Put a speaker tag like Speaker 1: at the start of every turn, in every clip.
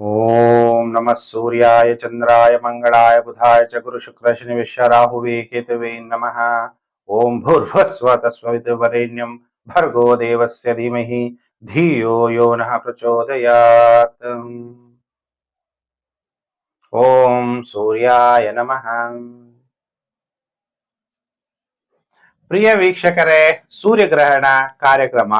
Speaker 1: ಓಂ ನಮಃ ಸೂರ್ಯಾಯ ಚಂದ್ರಾಯ ಮಂಗಳಾಯ ಬುಧಾಯ ಚ ಗುರು ಶುಕ್ರ ಶನಿ ವಿಶ್ವ ರಾಹುವೇ ಕೇತುವೇ ನಮಃ ಓಂ ಭೂರ್ಭಸ್ವ ತಸ್ವವಿತುವರೆಣ್ಯಂ ಭರ್ಗೋ ದೇವಸ್ಯ ಧೀಮಹಿ ಧಿಯೋ ಯೋ ನಃ ಪ್ರಚೋದಯಾತ್ ಓಂ ಸೂರ್ಯಾಯ ನಮಃ ಪ್ರಿಯ ವೀಕ್ಷಕರೇ ಸೂರ್ಯಗ್ರಹಣ ಕಾರ್ಯಕ್ರಮ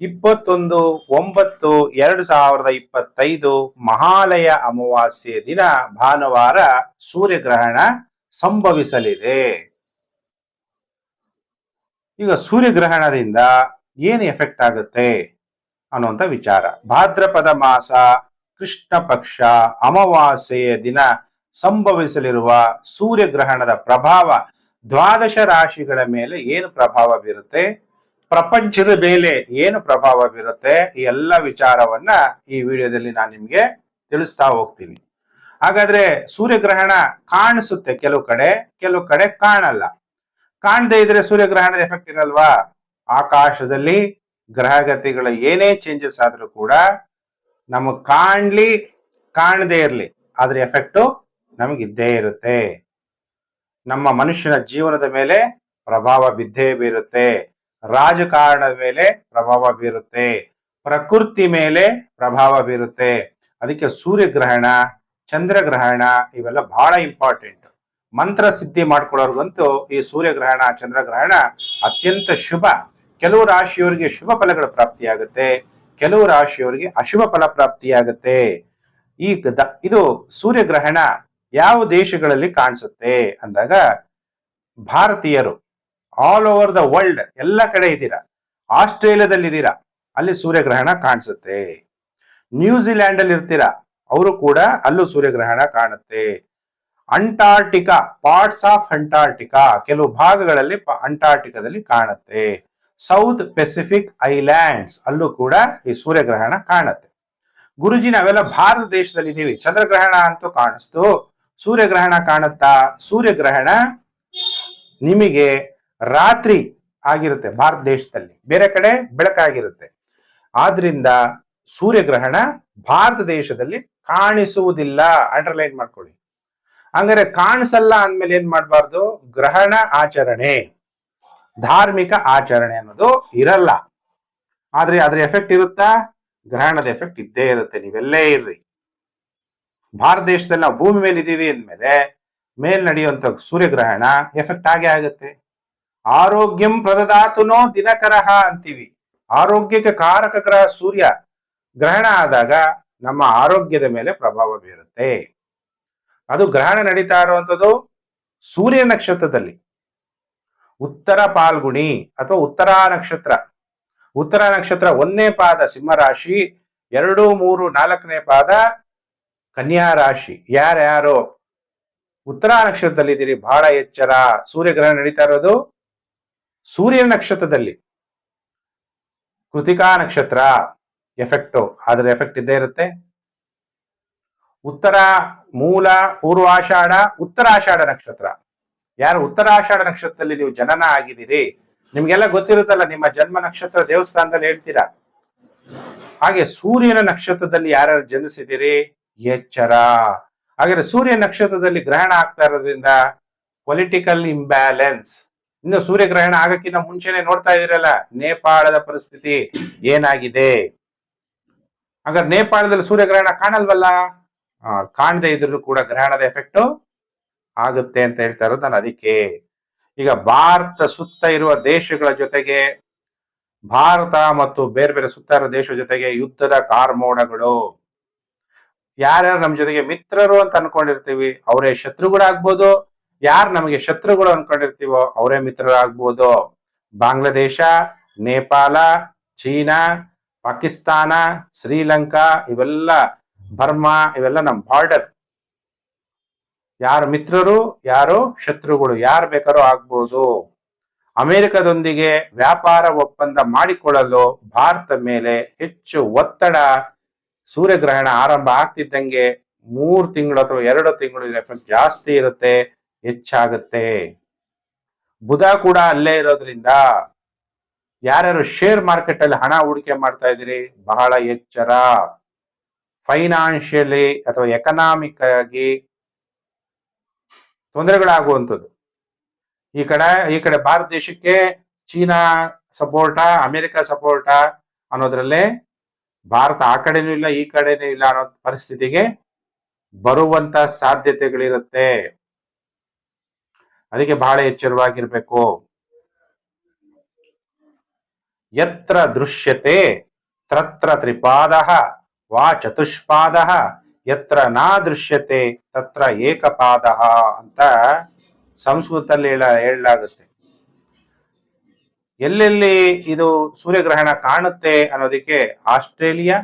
Speaker 1: ಇಪ್ಪತ್ತೊಂದು, ಒಂಬತ್ತು, ಎರಡು ಸಾವಿರದ ಇಪ್ಪತ್ತೈದು ಮಹಾಲಯ ಅಮಾವಾಸ್ಯೆ ದಿನ ಭಾನುವಾರ ಸೂರ್ಯಗ್ರಹಣ ಸಂಭವಿಸಲಿದೆ. ಈಗ ಸೂರ್ಯಗ್ರಹಣದಿಂದ ಏನು ಎಫೆಕ್ಟ್ ಆಗುತ್ತೆ ಅನ್ನುವಂಥ ವಿಚಾರ. ಭಾದ್ರಪದ ಮಾಸ ಕೃಷ್ಣ ಪಕ್ಷ ಅಮಾವಾಸ್ಯೆಯ ದಿನ ಸಂಭವಿಸಲಿರುವ ಸೂರ್ಯಗ್ರಹಣದ ಪ್ರಭಾವ ದ್ವಾದಶ ರಾಶಿಗಳ ಮೇಲೆ ಏನು ಪ್ರಭಾವ ಬೀರುತ್ತೆ? ಪ್ರಪಂಚದ ಮೇಲೆ ಏನು ಪ್ರಭಾವ ಬೀರುತ್ತೆ ಈ ಎಲ್ಲ ವಿಚಾರವನ್ನ ಈ ವಿಡಿಯೋದಲ್ಲಿ ನಾನು ನಿಮ್ಗೆ ತಿಳಿಸ್ತಾ ಹೋಗ್ತೀನಿ. ಹಾಗಾದ್ರೆ ಸೂರ್ಯಗ್ರಹಣ ಕಾಣಿಸುತ್ತೆ ಕೆಲವು ಕಡೆ ಕೆಲವು ಕಡೆ ಕಾಣಲ್ಲ. ಕಾಣದೇ ಇದ್ರೆ ಸೂರ್ಯಗ್ರಹಣದ ಎಫೆಕ್ಟ್ ಇರಲ್ವಾ ಆಕಾಶದಲ್ಲಿ ಗ್ರಹಗತಿಗಳ ಏನೇ ಚೇಂಜಸ್ ಆದ್ರೂ ಕೂಡ ನಮಗ್ ಕಾಣ್ಲಿ, ಕಾಣದೇ ಇರ್ಲಿ. ಅದ್ರ ಎಫೆಕ್ಟು ನಮಗಿದ್ದೇ ಇರುತ್ತೆ. ನಮ್ಮ ಮನುಷ್ಯನ ಜೀವನದ ಮೇಲೆ ಪ್ರಭಾವ ಬಿದ್ದೇ ಬೀರುತ್ತೆ. ರಾಜಕಾರಣದ ಮೇಲೆ ಪ್ರಭಾವ ಬೀರುತ್ತೆ. ಪ್ರಕೃತಿ ಮೇಲೆ ಪ್ರಭಾವ ಬೀರುತ್ತೆ. ಅದಕ್ಕೆ ಸೂರ್ಯಗ್ರಹಣ, ಚಂದ್ರಗ್ರಹಣ ಇವೆಲ್ಲ ಬಹಳ ಇಂಪಾರ್ಟೆಂಟ್ ಮಂತ್ರ ಸಿದ್ಧಿ ಮಾಡ್ಕೊಳ್ಳೋರ್ಗಂತೂ ಈ ಸೂರ್ಯಗ್ರಹಣ, ಚಂದ್ರಗ್ರಹಣ ಅತ್ಯಂತ ಶುಭ. ಕೆಲವು ರಾಶಿಯವರಿಗೆ ಶುಭ ಫಲಗಳ ಪ್ರಾಪ್ತಿಯಾಗುತ್ತೆ. ಕೆಲವು ರಾಶಿಯವರಿಗೆ ಅಶುಭ ಫಲ ಪ್ರಾಪ್ತಿಯಾಗುತ್ತೆ. ಈ ಇದು ಸೂರ್ಯಗ್ರಹಣ ಯಾವ ದೇಶಗಳಲ್ಲಿ ಕಾಣಿಸುತ್ತೆ ಅಂದಾಗ ಭಾರತೀಯರು. ಆಲ್ ಓವರ್ ದ ವರ್ಲ್ಡ್ ಎಲ್ಲ ಕಡೆ ಇದ್ದೀರಾ. ಆಸ್ಟ್ರೇಲಿಯಾದಲ್ಲಿ ಇದ್ದೀರಾ ಅಲ್ಲಿ ಸೂರ್ಯಗ್ರಹಣ ಕಾಣಿಸುತ್ತೆ. ನ್ಯೂಜಿಲ್ಯಾಂಡ್ ಅಲ್ಲಿ ಇರ್ತೀರಾ. ಅವರು ಕೂಡ ಅಲ್ಲೂ ಸೂರ್ಯಗ್ರಹಣ ಕಾಣುತ್ತೆ. ಅಂಟಾರ್ಟಿಕಾ ಪಾರ್ಟ್ಸ್ ಆಫ್ ಅಂಟಾರ್ಟಿಕಾ ಕೆಲವು ಭಾಗಗಳಲ್ಲಿ ಅಂಟಾರ್ಟಿಕಾದಲ್ಲಿ ಕಾಣುತ್ತೆ. ಸೌತ್ ಪೆಸಿಫಿಕ್ ಐಲ್ಯಾಂಡ್ಸ್ ಅಲ್ಲೂ ಕೂಡ ಈ ಸೂರ್ಯಗ್ರಹಣ ಕಾಣುತ್ತೆ. ಗುರುಜಿ, ನಾವೆಲ್ಲ ಭಾರತ ದೇಶದಲ್ಲಿ ಇದೀವಿ ಚಂದ್ರಗ್ರಹಣ ಅಂತೂ ಕಾಣಿಸ್ತು. ಸೂರ್ಯಗ್ರಹಣ ಕಾಣುತ್ತಾ? ಸೂರ್ಯಗ್ರಹಣ ನಿಮಗೆ ರಾತ್ರಿ ಆಗಿರುತ್ತೆ ಭಾರತ ದೇಶದಲ್ಲಿ. ಬೇರೆ ಕಡೆ ಬೆಳಕಾಗಿರುತ್ತೆ ಆದ್ರಿಂದ ಸೂರ್ಯಗ್ರಹಣ ಭಾರತ ದೇಶದಲ್ಲಿ ಕಾಣಿಸುವುದಿಲ್ಲ. ಅಂಡರ್ಲೈನ್ ಮಾಡ್ಕೊಳ್ಳಿ. ಹಂಗಾರೆ ಕಾಣಿಸಲ್ಲ ಅಂದ್ಮೇಲೆ ಏನ್ ಮಾಡಬಾರ್ದು? ಗ್ರಹಣ ಆಚರಣೆ. ಧಾರ್ಮಿಕ ಆಚರಣೆ ಅನ್ನೋದು ಇರಲ್ಲ. ಆದ್ರೆ ಅದ್ರ ಎಫೆಕ್ಟ್ ಇರುತ್ತಾ? ಗ್ರಹಣದ ಎಫೆಕ್ಟ್ ಇದ್ದೇ ಇರುತ್ತೆ. ನೀವೆಲ್ಲೇ ಇರ್ರಿ. ಭಾರತ ದೇಶದಲ್ಲಿ ನಾವು ಭೂಮಿ ಮೇಲೆ ಇದೀವಿ ಅಂದ್ಮೇಲೆ ಮೇಲ್ ನಡೆಯುವಂತ ಸೂರ್ಯಗ್ರಹಣ ಎಫೆಕ್ಟ್ ಆಗೇ ಆಗುತ್ತೆ. ಆರೋಗ್ಯಂ ಪ್ರದದಾತುನೋ ದಿನಕರಹ ಅಂತೀವಿ. ಆರೋಗ್ಯಕ್ಕೆ ಕಾರಕ ಗ್ರಹ ಸೂರ್ಯ. ಗ್ರಹಣ ಆದಾಗ ನಮ್ಮ ಆರೋಗ್ಯದ ಮೇಲೆ ಪ್ರಭಾವ ಬೀರುತ್ತೆ. ಅದು ಗ್ರಹಣ ನಡೀತಾ ಇರುವಂಥದ್ದು ಸೂರ್ಯ ನಕ್ಷತ್ರದಲ್ಲಿ. ಉತ್ತರ ಪಾಲ್ಗುಣಿ ಅಥವಾ ಉತ್ತರ ನಕ್ಷತ್ರ. ಉತ್ತರ ನಕ್ಷತ್ರ ಒಂದನೇ ಪಾದ ಸಿಂಹರಾಶಿ ಎರಡು, ಮೂರು, ನಾಲ್ಕನೇ ಪಾದ ಕನ್ಯಾ ರಾಶಿ. ಯಾರ್ಯಾರು ಉತ್ತರ ನಕ್ಷತ್ರದಲ್ಲಿ ಇದ್ದೀರಿ ಬಹಳ ಎಚ್ಚರ. ಸೂರ್ಯಗ್ರಹಣ ನಡೀತಾ ಇರೋದು ಸೂರ್ಯ ನಕ್ಷತ್ರದಲ್ಲಿ. ಕೃತಿಕಾ ನಕ್ಷತ್ರ ಎಫೆಕ್ಟು ಅದರ ಎಫೆಕ್ಟ್ ಇದ್ದೇ ಇರುತ್ತೆ. ಉತ್ತರ ಮೂಲ, ಪೂರ್ವಾಷಾಢ, ಉತ್ತರಾಷಾಢ ನಕ್ಷತ್ರ. ಯಾರು ಉತ್ತರಾಷಾಢ ನಕ್ಷತ್ರದಲ್ಲಿ ನೀವು ಜನನ ಆಗಿದ್ದೀರಿ? ನಿಮ್ಗೆಲ್ಲ ಗೊತ್ತಿರುತ್ತಲ್ಲ, ನಿಮ್ಮ ಜನ್ಮ ನಕ್ಷತ್ರ ದೇವಸ್ಥಾನದಲ್ಲಿ ಹೇಳ್ತೀರಾ? ಹಾಗೆ ಸೂರ್ಯನ ನಕ್ಷತ್ರದಲ್ಲಿ ಯಾರ್ಯಾರು ಜನಿಸಿದಿರಿ ಎಚ್ಚರ. ಹಾಗಾದ್ರೆ ಸೂರ್ಯ ನಕ್ಷತ್ರದಲ್ಲಿ ಗ್ರಹಣ ಆಗ್ತಾ ಇರೋದ್ರಿಂದ ಪೊಲಿಟಿಕಲ್ ಇಂಬ್ಯಾಲೆನ್ಸ್ ಇನ್ನು ಸೂರ್ಯಗ್ರಹಣ ಆಗಕ್ಕಿಂತ ಮುಂಚೆನೆ ನೋಡ್ತಾ ಇದೀರಲ್ಲ ನೇಪಾಳದ ಪರಿಸ್ಥಿತಿ ಏನಾಗಿದೆ? ಹಾಗಾದ್ರೆ ನೇಪಾಳದಲ್ಲಿ ಸೂರ್ಯಗ್ರಹಣ ಕಾಣಲ್ವಲ್ಲ? ಕಾಣದೇ ಇದ್ರೂ ಕೂಡ ಗ್ರಹಣದ ಎಫೆಕ್ಟ್ ಆಗುತ್ತೆ ಅಂತ ಹೇಳ್ತಾ ಇರೋದು ನಾನು ಅದಕ್ಕೆ. ಈಗ ಭಾರತ ಸುತ್ತ ಇರುವ ದೇಶಗಳ ಜೊತೆಗೆ, ಭಾರತ ಮತ್ತು ಬೇರೆ ಬೇರೆ ಸುತ್ತ ಇರೋ ದೇಶದ ಜೊತೆಗೆ ಯುದ್ಧದ ಕಾರ್ಮೋಡಗಳು. ಯಾರ್ಯಾರು ನಮ್ಮ ಜೊತೆಗೆ ಮಿತ್ರರು ಅಂತ ಅನ್ಕೊಂಡಿರ್ತೀವಿ, ಅವರೇ ಶತ್ರುಗಳಾಗ್ಬೋದು ಯಾರು ನಮಗೆ ಶತ್ರುಗಳು ಅನ್ಕೊಂಡಿರ್ತೀವೋ ಅವರೇ ಮಿತ್ರರಾಗ್ಬೋದು. ಬಾಂಗ್ಲಾದೇಶ, ನೇಪಾಳ, ಚೀನಾ, ಪಾಕಿಸ್ತಾನ, ಶ್ರೀಲಂಕಾ, ಇವೆಲ್ಲ ಬರ್ಮಾ, ಇವೆಲ್ಲ ನಮ್ಮ ಬಾರ್ಡರ್ ಯಾರು ಮಿತ್ರರು, ಯಾರು ಶತ್ರುಗಳು, ಯಾರು ಬೇಕಾದ್ರೂ ಆಗ್ಬೋದು. ಅಮೆರಿಕದೊಂದಿಗೆ ವ್ಯಾಪಾರ ಒಪ್ಪಂದ ಮಾಡಿಕೊಳ್ಳಲು ಭಾರತ ಮೇಲೆ ಹೆಚ್ಚು ಒತ್ತಡ ಸೂರ್ಯಗ್ರಹಣ ಆರಂಭ ಆಗ್ತಿದ್ದಂಗೆ ಮೂರು ತಿಂಗಳು ಅಥವಾ ಎರಡು ತಿಂಗಳು ಜಾಸ್ತಿ ಇರುತ್ತೆ. ಹೆಚ್ಚಾಗುತ್ತೆ. ಬುಧ ಕೂಡ ಅಲ್ಲೇ ಇರೋದ್ರಿಂದ ಯಾರ್ಯಾರು ಶೇರ್ ಮಾರ್ಕೆಟ್ ಅಲ್ಲಿ ಹಣ ಹೂಡಿಕೆ ಮಾಡ್ತಾ ಇದ್ರಿ ಬಹಳ ಎಚ್ಚರ. ಫೈನಾನ್ಷಿಯಲಿ ಅಥವಾ ಎಕನಾಮಿಕ್ ಆಗಿ ತೊಂದರೆಗಳಾಗುವಂಥದ್ದು. ಈ ಕಡೆ ಈ ಕಡೆ ಭಾರತ ದೇಶಕ್ಕೆ ಚೀನಾ ಸಪೋರ್ಟ, ಅಮೆರಿಕ ಸಪೋರ್ಟ ಅನ್ನೋದ್ರಲ್ಲೇ ಭಾರತ ಆ ಕಡೆನೂ ಇಲ್ಲ, ಈ ಕಡೆನೂ ಇಲ್ಲ ಅನ್ನೋ ಪರಿಸ್ಥಿತಿಗೆ ಬರುವಂತ ಸಾಧ್ಯತೆಗಳಿರುತ್ತೆ. ಅದಕ್ಕೆ ಬಹಳ ಎಚ್ಚರವಾಗಿರ್ಬೇಕು. ಯತ್ರ ದೃಶ್ಯತೆ ತತ್ರ ತ್ರಿಪಾದ ವಾ ಚತುಷ್ಪಾದ ಯತ್ರ ನಾ ದೃಶ್ಯತೆ ತತ್ರ ಏಕಪಾದ ಅಂತ ಸಂಸ್ಕೃತದಲ್ಲಿ ಹೇಳ ಹೇಳಲಾಗುತ್ತೆ. ಎಲ್ಲೆಲ್ಲಿ ಇದು ಸೂರ್ಯಗ್ರಹಣ ಕಾಣುತ್ತೆ ಅನ್ನೋದಕ್ಕೆ ಆಸ್ಟ್ರೇಲಿಯಾ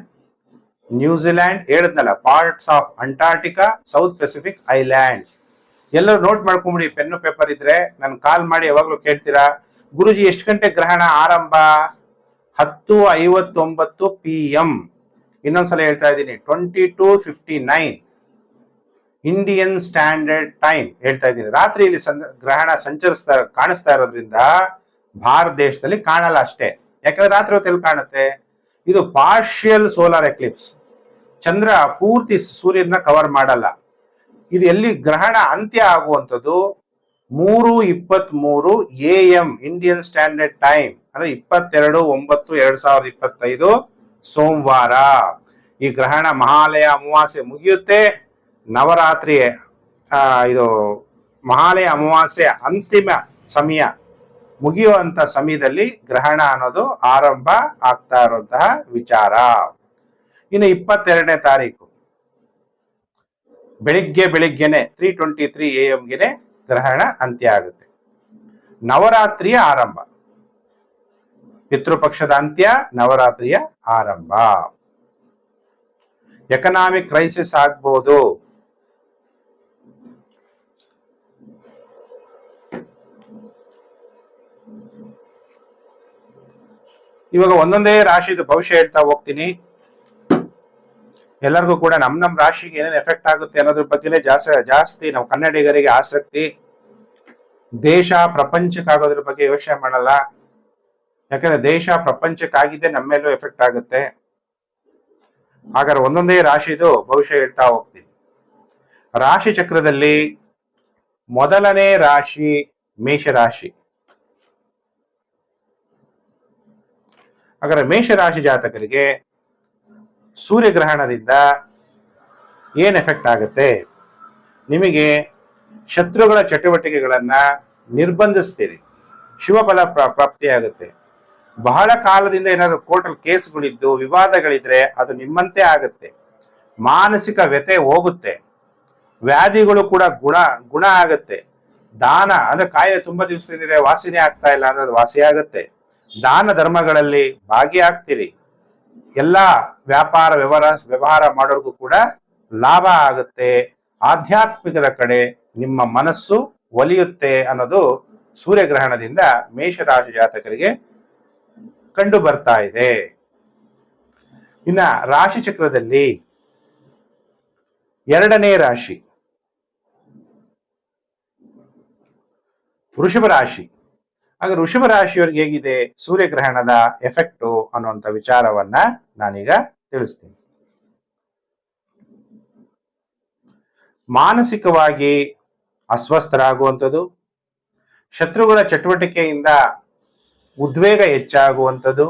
Speaker 1: ನ್ಯೂಜಿಲ್ಯಾಂಡ್ ಹೇಳಿದ್ನಲ್ಲ, parts of Antarctica, south Pacific islands. ಎಲ್ಲರೂ ನೋಟ್ ಮಾಡ್ಕೊಂಬಿಡಿ ಪೆನ್ನು ಪೇಪರ್ ಇದ್ರೆ ನಾನು ಕಾಲ್ ಮಾಡಿ ಯಾವಾಗ್ಲೂ ಕೇಳ್ತೀರಾ? ಗುರುಜಿ, ಎಷ್ಟು ಗಂಟೆ ಗ್ರಹಣ ಆರಂಭ? ಹತ್ತು ಐವತ್ತೊಂಬತ್ತು ಪಿ ಎಂ ಇನ್ನೊಂದ್ಸಲ ಹೇಳ್ತಾ ಇದ್ದೀನಿ twenty two fifty nine Indian standard time ಹೇಳ್ತಾ ಇದ್ದೀನಿ. ರಾತ್ರಿ ಇಲ್ಲಿ ಸಂದ ಗ್ರಹಣ ಸಂಚರಿಸ್ತಾ, ಕಾಣಿಸ್ತಾ ಇರೋದ್ರಿಂದ ಭಾರತ ದೇಶದಲ್ಲಿ ಕಾಣಲ್ಲ ಅಷ್ಟೇ. ಯಾಕಂದ್ರೆ ರಾತ್ರಿ ಹೊತ್ತಲ್ಲಿ ಕಾಣುತ್ತೆ. ಇದು ಪಾರ್ಷಿಯಲ್ ಸೋಲಾರ್ ಎಕ್ಲಿಪ್ಸ್ ಚಂದ್ರ ಪೂರ್ತಿ ಸೂರ್ಯನ ಕವರ್ ಮಾಡಲ್ಲ. ಇದು ಎಲ್ಲಿ ಗ್ರಹಣ ಅಂತ್ಯ ಆಗುವಂಥದ್ದು? ಮೂರು ಇಪ್ಪತ್ತ್ ಮೂರು A M Indian standard time ಅಂದ್ರೆ ಇಪ್ಪತ್ತೆರಡು ಒಂಬತ್ತು ಎರಡ್ ಸಾವಿರದ ಇಪ್ಪತ್ತೈದು ಸೋಮವಾರ. ಈ ಗ್ರಹಣ ಮಹಾಲಯ ಅಮಾವಾಸ್ಯೆ ಮುಗಿಯುತ್ತೆ. ನವರಾತ್ರಿ ಇದು ಮಹಾಲಯ ಅಮಾವಾಸ್ಯೆ ಅಂತಿಮ ಸಮಯ ಮುಗಿಯುವಂತ ಸಮಯದಲ್ಲಿ ಗ್ರಹಣ ಅನ್ನೋದು ಆರಂಭ ಆಗ್ತಾ ಇರುವಂತಹ ವಿಚಾರ. ಇನ್ನು ಇಪ್ಪತ್ತೆರಡನೇ ತಾರೀಕು. ಬೆಳಿಗ್ಗೆ ಬೆಳಿಗ್ಗೆನೆ ತ್ರೀ ಟ್ವೆಂಟಿ ತ್ರೀ ಎ ಎಂಗೆನೆ ಗ್ರಹಣ ಅಂತ್ಯ ಆಗುತ್ತೆ. ನವರಾತ್ರಿಯ ಆರಂಭ. ಪಿತೃಪಕ್ಷದ ಅಂತ್ಯ, ನವರಾತ್ರಿಯ ಆರಂಭ. ಎಕನಾಮಿಕ್ ಕ್ರೈಸಿಸ್ ಆಗ್ಬೋದು. ಇವಾಗ ಒಂದೊಂದೇ ರಾಶಿದು ಭವಿಷ್ಯ ಹೇಳ್ತಾ ಹೋಗ್ತೀನಿ. ಎಲ್ಲರಿಗೂ ಕೂಡ ನಮ್ ನಮ್ ರಾಶಿಗೆ ಏನೇನು ಎಫೆಕ್ಟ್ ಆಗುತ್ತೆ ಅನ್ನೋದ್ರ ಬಗ್ಗೆನೇ ಜಾಸ್ತಿ ಜಾಸ್ತಿ ನಾವು ಕನ್ನಡಿಗರಿಗೆ ಆಸಕ್ತಿ, ದೇಶ ಪ್ರಪಂಚಕ್ಕಾಗೋದ್ರ ಬಗ್ಗೆ ಯೋಚನೆ ಮಾಡಲ್ಲ. ಯಾಕಂದ್ರೆ ದೇಶ ಪ್ರಪಂಚಕ್ಕಾಗಿದ್ದೇ ನಮ್ಮ ಮೇಲೂ ಎಫೆಕ್ಟ್ ಆಗುತ್ತೆ. ಹಾಗಾದ್ರೆ ಒಂದೊಂದೇ ರಾಶಿದು ಭವಿಷ್ಯ ಹೇಳ್ತಾ ಹೋಗ್ತೀನಿ. ರಾಶಿ ಚಕ್ರದಲ್ಲಿ ಮೊದಲನೇ ರಾಶಿ ಮೇಷರಾಶಿ. ಹಾಗಾದ್ರೆ ಮೇಷರಾಶಿ ಜಾತಕರಿಗೆ ಸೂರ್ಯಗ್ರಹಣದಿಂದ ಏನು ಎಫೆಕ್ಟ್ ಆಗುತ್ತೆ? ನಿಮಗೆ ಶತ್ರುಗಳ ಚಟುವಟಿಕೆಗಳನ್ನು ನಿರ್ಬಂಧಿಸ್ತೀರಿ. ಶಿವಫಲ ಪ್ರಾ- ಪ್ರಾಪ್ತಿಯಾಗುತ್ತೆ. ಬಹಳ ಕಾಲದಿಂದ ಏನಾದರೂ ಕೋರ್ಟಲ್ಲಿ ಕೇಸ್ಗಳಿದ್ದು, ವಿವಾದಗಳಿದ್ರೆ ಅದು ನಿಮ್ಮಂತೆ ಆಗುತ್ತೆ. ಮಾನಸಿಕ ವ್ಯತೆ ಹೋಗುತ್ತೆ. ವ್ಯಾಧಿಗಳು ಕೂಡ ಗುಣ ಗುಣ ಆಗುತ್ತೆ. ದಾನ, ಅಂದ್ರೆ ಕಾಯಿಲೆ ತುಂಬಾ ದಿವಸದಿಂದ ವಾಸಿನೇ ಆಗ್ತಾ ಇಲ್ಲ, ಅಂದ್ರೆ ಅದು ವಾಸಿ ಆಗುತ್ತೆ ದಾನ ಧರ್ಮಗಳಲ್ಲಿ ಭಾಗಿಯಾಗ್ತೀರಿ. ಎಲ್ಲಾ ವ್ಯಾಪಾರ ವ್ಯವಹಾರ ವ್ಯವಹಾರ ಮಾಡೋರ್ಗೂ ಕೂಡ ಲಾಭ ಆಗುತ್ತೆ. ಆಧ್ಯಾತ್ಮಿಕದ ಕಡೆ ನಿಮ್ಮ ಮನಸ್ಸು ಒಲಿಯುತ್ತೆ ಅನ್ನೋದು ಸೂರ್ಯಗ್ರಹಣದಿಂದ ಮೇಷರಾಶಿ ಜಾತಕರಿಗೆ ಕಂಡು ಬರ್ತಾ ಇದೆ. ಇನ್ನ ರಾಶಿ ಚಕ್ರದಲ್ಲಿ ಎರಡನೇ ರಾಶಿ. ವೃಷಭ ರಾಶಿ. ಆಗ ವೃಷಭ ರಾಶಿಯವರಿಗೆ ಹೇಗಿದೆ? ಸೂರ್ಯಗ್ರಹಣದ ಎಫೆಕ್ಟು ಅನ್ನುವಂಥ ವಿಚಾರವನ್ನ ನಾನೀಗ ತಿಳಿಸ್ತೀನಿ. ಮಾನಸಿಕವಾಗಿ ಅಸ್ವಸ್ಥರಾಗುವಂಥದ್ದು, ಶತ್ರುಗಳ ಚಟುವಟಿಕೆಯಿಂದ ಉದ್ವೇಗ ಹೆಚ್ಚಾಗುವಂಥದ್ದು,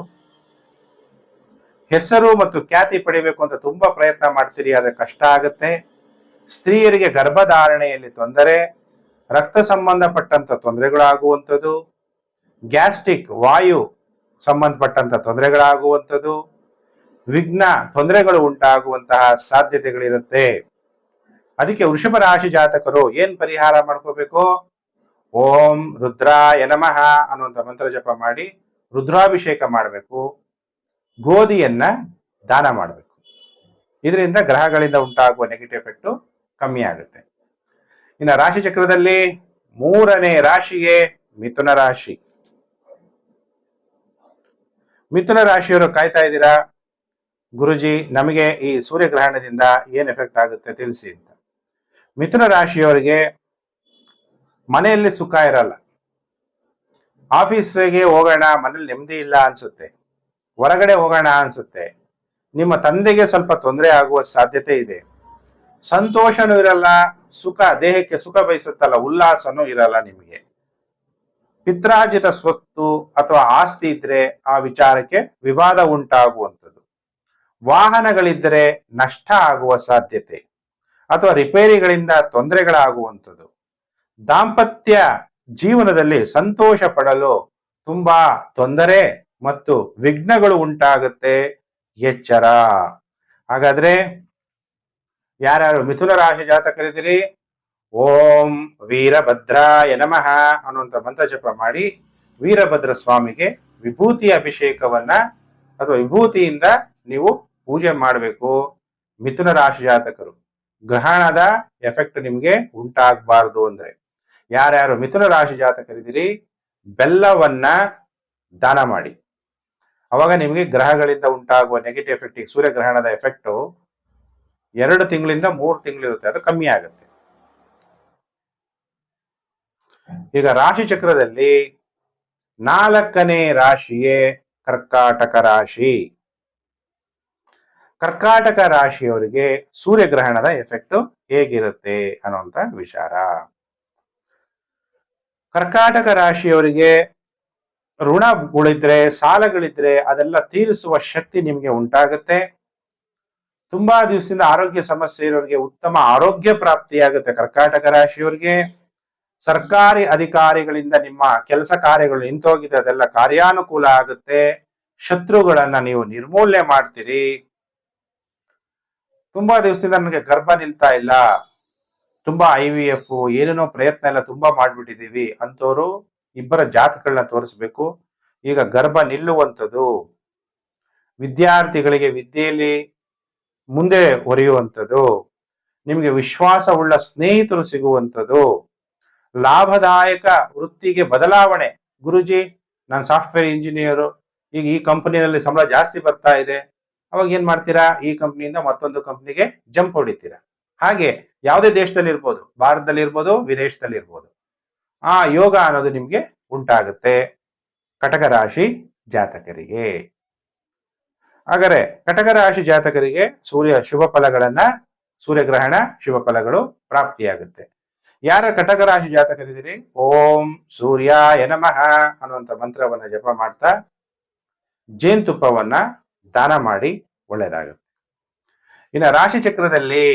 Speaker 1: ಹೆಸರು ಮತ್ತು ಖ್ಯಾತಿ ಪಡಿಬೇಕು ಅಂತ ತುಂಬಾ ಪ್ರಯತ್ನ ಮಾಡ್ತೀರಿ, ಆದರೆ ಕಷ್ಟ ಆಗುತ್ತೆ. ಸ್ತ್ರೀಯರಿಗೆ ಗರ್ಭಧಾರಣೆಯಲ್ಲಿ ತೊಂದರೆ, ರಕ್ತ ಸಂಬಂಧಪಟ್ಟಂತ ತೊಂದರೆಗಳಾಗುವಂಥದ್ದು ಗ್ಯಾಸ್ಟ್ರಿಕ್, ವಾಯು ಸಂಬಂಧಪಟ್ಟಂತ ತೊಂದರೆಗಳಾಗುವಂಥದ್ದು, ವಿಘ್ನ ತೊಂದರೆಗಳು ಉಂಟಾಗುವಂತಹ ಸಾಧ್ಯತೆಗಳಿರುತ್ತೆ. ಅದಕ್ಕೆ ವೃಷಭ ರಾಶಿ ಜಾತಕರು ಏನ್ ಪರಿಹಾರ ಮಾಡ್ಕೋಬೇಕು? ಓಂ ರುದ್ರಾಯ ನಮಃ ಅನ್ನುವಂಥ ಮಂತ್ರ ಜಪ ಮಾಡಿ ರುದ್ರಾಭಿಷೇಕ ಮಾಡಬೇಕು. ಗೋಧಿಯನ್ನ ದಾನ ಮಾಡಬೇಕು. ಇದರಿಂದ ಗ್ರಹಗಳಿಂದ ಉಂಟಾಗುವ ನೆಗೆಟಿವ್ ಎಫೆಕ್ಟು ಕಮ್ಮಿ ಆಗುತ್ತೆ. ಇನ್ನು ರಾಶಿ ಚಕ್ರದಲ್ಲಿ ಮೂರನೇ ರಾಶಿಗೆ ಮಿಥುನ ರಾಶಿ. ಮಿಥುನ ರಾಶಿಯವರು ಕಾಯ್ತಾ ಇದ್ದೀರಾ? ಗುರುಜಿ, ನಮಗೆ ಈ ಸೂರ್ಯಗ್ರಹಣದಿಂದ ಏನ್ ಎಫೆಕ್ಟ್ ಆಗುತ್ತೆ ತಿಳಿಸಿ ಅಂತ. ಮಿಥುನ ರಾಶಿಯವರಿಗೆ ಮನೆಯಲ್ಲಿ ಸುಖ ಇರಲ್ಲ. ಆಫೀಸಿಗೆ ಹೋಗೋಣ, ಮನೇಲಿ ನೆಮ್ಮದಿ ಇಲ್ಲ ಅನ್ಸುತ್ತೆ. ಹೊರಗಡೆ ಹೋಗೋಣ ಅನ್ಸುತ್ತೆ. ನಿಮ್ಮ ತಂದೆಗೆ ಸ್ವಲ್ಪ ತೊಂದರೆ ಆಗುವ ಸಾಧ್ಯತೆ ಇದೆ. ಸಂತೋಷನೂ ಇರಲ್ಲ, ಸುಖ, ದೇಹಕ್ಕೆ ಸುಖ ಬಯಸುತ್ತಲ್ಲ, ಉಲ್ಲಾಸನೂ ಇರಲ್ಲ ನಿಮಗೆ. ಪಿತ್ರಾರ್ಜಿತ ಸ್ವತ್ತು ಅಥವಾ ಆಸ್ತಿ ಇದ್ರೆ ಆ ವಿಚಾರಕ್ಕೆ ವಿವಾದ ಉಂಟಾಗುವಂಥದ್ದು. ವಾಹನಗಳಿದ್ದರೆ ನಷ್ಟ ಆಗುವ ಸಾಧ್ಯತೆ ಅಥವಾ ರಿಪೇರಿಗಳಿಂದ ತೊಂದರೆಗಳಾಗುವಂಥದ್ದು. ದಾಂಪತ್ಯ ಜೀವನದಲ್ಲಿ ಸಂತೋಷ ಪಡಲು ತುಂಬಾ ತೊಂದರೆ ಮತ್ತು ವಿಘ್ನಗಳು ಉಂಟಾಗುತ್ತೆ. ಎಚ್ಚರ. ಹಾಗಾದ್ರೆ ಯಾರ್ಯಾರು ಮಿಥುನ ರಾಶಿ ಜಾತಕರಿದ್ದೀರಿ? ಓಂ ವೀರಭದ್ರಾಯ ನಮಃ ಅನ್ನುವಂಥ ಮಂತ್ರ ಜಪ ಮಾಡಿ ವೀರಭದ್ರ ಸ್ವಾಮಿಗೆ ವಿಭೂತಿ ಅಭಿಷೇಕವನ್ನ ಅಥವಾ ವಿಭೂತಿಯಿಂದ ನೀವು ಪೂಜೆ ಮಾಡಬೇಕು. ಮಿಥುನ ರಾಶಿ ಜಾತಕರು, ಗ್ರಹಣದ ಎಫೆಕ್ಟ್ ನಿಮ್ಗೆ ಉಂಟಾಗಬಾರದು ಅಂದ್ರೆ. ಯಾರ್ಯಾರು ಮಿಥುನ ರಾಶಿ ಜಾತಕರಿದ್ದೀರಿ, ಬೆಲ್ಲವನ್ನ ದಾನ ಮಾಡಿ. ಅವಾಗ ನಿಮಗೆ ಗ್ರಹಗಳಿಂದ ಉಂಟಾಗುವ ನೆಗೆಟಿವ್ ಎಫೆಕ್ಟ್ ಸೂರ್ಯಗ್ರಹಣದ ಎಫೆಕ್ಟು ಎರಡು ತಿಂಗಳಿಂದ ಮೂರು ತಿಂಗಳಿರುತ್ತೆ, ಅದು ಕಮ್ಮಿ ಆಗುತ್ತೆ. ಈಗ ರಾಶಿ ಚಕ್ರದಲ್ಲಿ ನಾಲ್ಕನೇ ರಾಶಿಯೇ ಕರ್ಕಾಟಕ ರಾಶಿ. ಕರ್ಕಾಟಕ ರಾಶಿಯವರಿಗೆ ಸೂರ್ಯಗ್ರಹಣದ ಎಫೆಕ್ಟ್ ಹೇಗಿರುತ್ತೆ ಅನ್ನುವಂತ ವಿಚಾರ. ಕರ್ಕಾಟಕ ರಾಶಿಯವರಿಗೆ ಋಣಗಳಿದ್ರೆ ಸಾಲಗಳಿದ್ರೆ ಅದೆಲ್ಲ ತೀರಿಸುವ ಶಕ್ತಿ ನಿಮಗೆ ಉಂಟಾಗುತ್ತೆ. ತುಂಬಾ ದಿವಸದಿಂದ ಆರೋಗ್ಯ ಸಮಸ್ಯೆ ಇರೋರಿಗೆ ಉತ್ತಮ ಆರೋಗ್ಯ ಪ್ರಾಪ್ತಿಯಾಗುತ್ತೆ ಕರ್ಕಾಟಕ ರಾಶಿಯವರಿಗೆ. ಸರ್ಕಾರಿ ಅಧಿಕಾರಿಗಳಿಂದ ನಿಮ್ಮ ಕೆಲಸ ಕಾರ್ಯಗಳು ನಿಂತೋಗಿದೆ ಅದೆಲ್ಲ ಕಾರ್ಯಾನುಕೂಲ ಆಗುತ್ತೆ, ಶತ್ರುಗಳನ್ನ ನೀವು ನಿರ್ಮೂಲನೆ ಮಾಡ್ತೀರಿ. ತುಂಬಾ ದಿವಸದಿಂದ ನನಗೆ ಗರ್ಭ ನಿಲ್ತಾ ಇಲ್ಲ. ತುಂಬಾ ಐ ವಿ ಎಫ್, ಏನೇನೋ ಪ್ರಯತ್ನ ಎಲ್ಲ ತುಂಬಾ ಮಾಡ್ಬಿಟ್ಟಿದೀವಿ ಅಂತವರು ಇಬ್ಬರ ಜಾತಕಗಳನ್ನ ತೋರಿಸ್ಬೇಕು. ಈಗ ಗರ್ಭ ನಿಲ್ಲುವಂಥದ್ದು, ವಿದ್ಯಾರ್ಥಿಗಳಿಗೆ ವಿದ್ಯೆಯಲ್ಲಿ ಮುಂದೆ ಒರೆಯುವಂಥದ್ದು, ನಿಮಗೆ ವಿಶ್ವಾಸವುಳ್ಳ ಸ್ನೇಹಿತರು ಸಿಗುವಂಥದ್ದು ಲಾಭದಾಯಕ ವೃತ್ತಿಗೆ ಬದಲಾವಣೆ. ಗುರುಜಿ, ನಾನು ಸಾಫ್ಟ್ವೇರ್ ಇಂಜಿನಿಯರು, ಈಗ ಈ ಕಂಪನಿನಲ್ಲಿ ಸಂಬಳ ಜಾಸ್ತಿ ಬರ್ತಾ ಇದೆ. ಅವಾಗ ಏನ್ ಮಾಡ್ತೀರಾ? ಈ ಕಂಪ್ನಿಯಿಂದ ಮತ್ತೊಂದು ಕಂಪ್ನಿಗೆ ಜಂಪ್ ಹೊಡಿತೀರಾ? ಹಾಗೆ ಯಾವುದೇ ದೇಶದಲ್ಲಿ ಇರ್ಬೋದು, ಭಾರತದಲ್ಲಿ ಇರ್ಬೋದು, ವಿದೇಶದಲ್ಲಿ ಇರ್ಬೋದು. ಆ ಯೋಗ ಅನ್ನೋದು ನಿಮ್ಗೆ ಉಂಟಾಗುತ್ತೆ. ಕಟಕ ರಾಶಿ ಜಾತಕರಿಗೆ. ಹಾಗರೆ ಕಟಕ ರಾಶಿ ಜಾತಕರಿಗೆ ಸೂರ್ಯ ಶುಭ ಫಲಗಳನ್ನ, ಸೂರ್ಯಗ್ರಹಣ ಶುಭ ಫಲಗಳು ಪ್ರಾಪ್ತಿಯಾಗುತ್ತೆ. ಯಾರ ಕಟಕ ರಾಶಿ ಜಾತಕರಿದ್ದೀರಿ ಓಂ ಸೂರ್ಯ ನಮಃ ಅನ್ನುವಂಥ ಮಂತ್ರವನ್ನ ಜಪ ಮಾಡ್ತಾ ಜೇನುತುಪ್ಪವನ್ನ ದಾನ ಮಾಡಿ ಒಳ್ಳೇದಾಗುತ್ತೆ. ಇನ್ನು ರಾಶಿ ಚಕ್ರದಲ್ಲಿ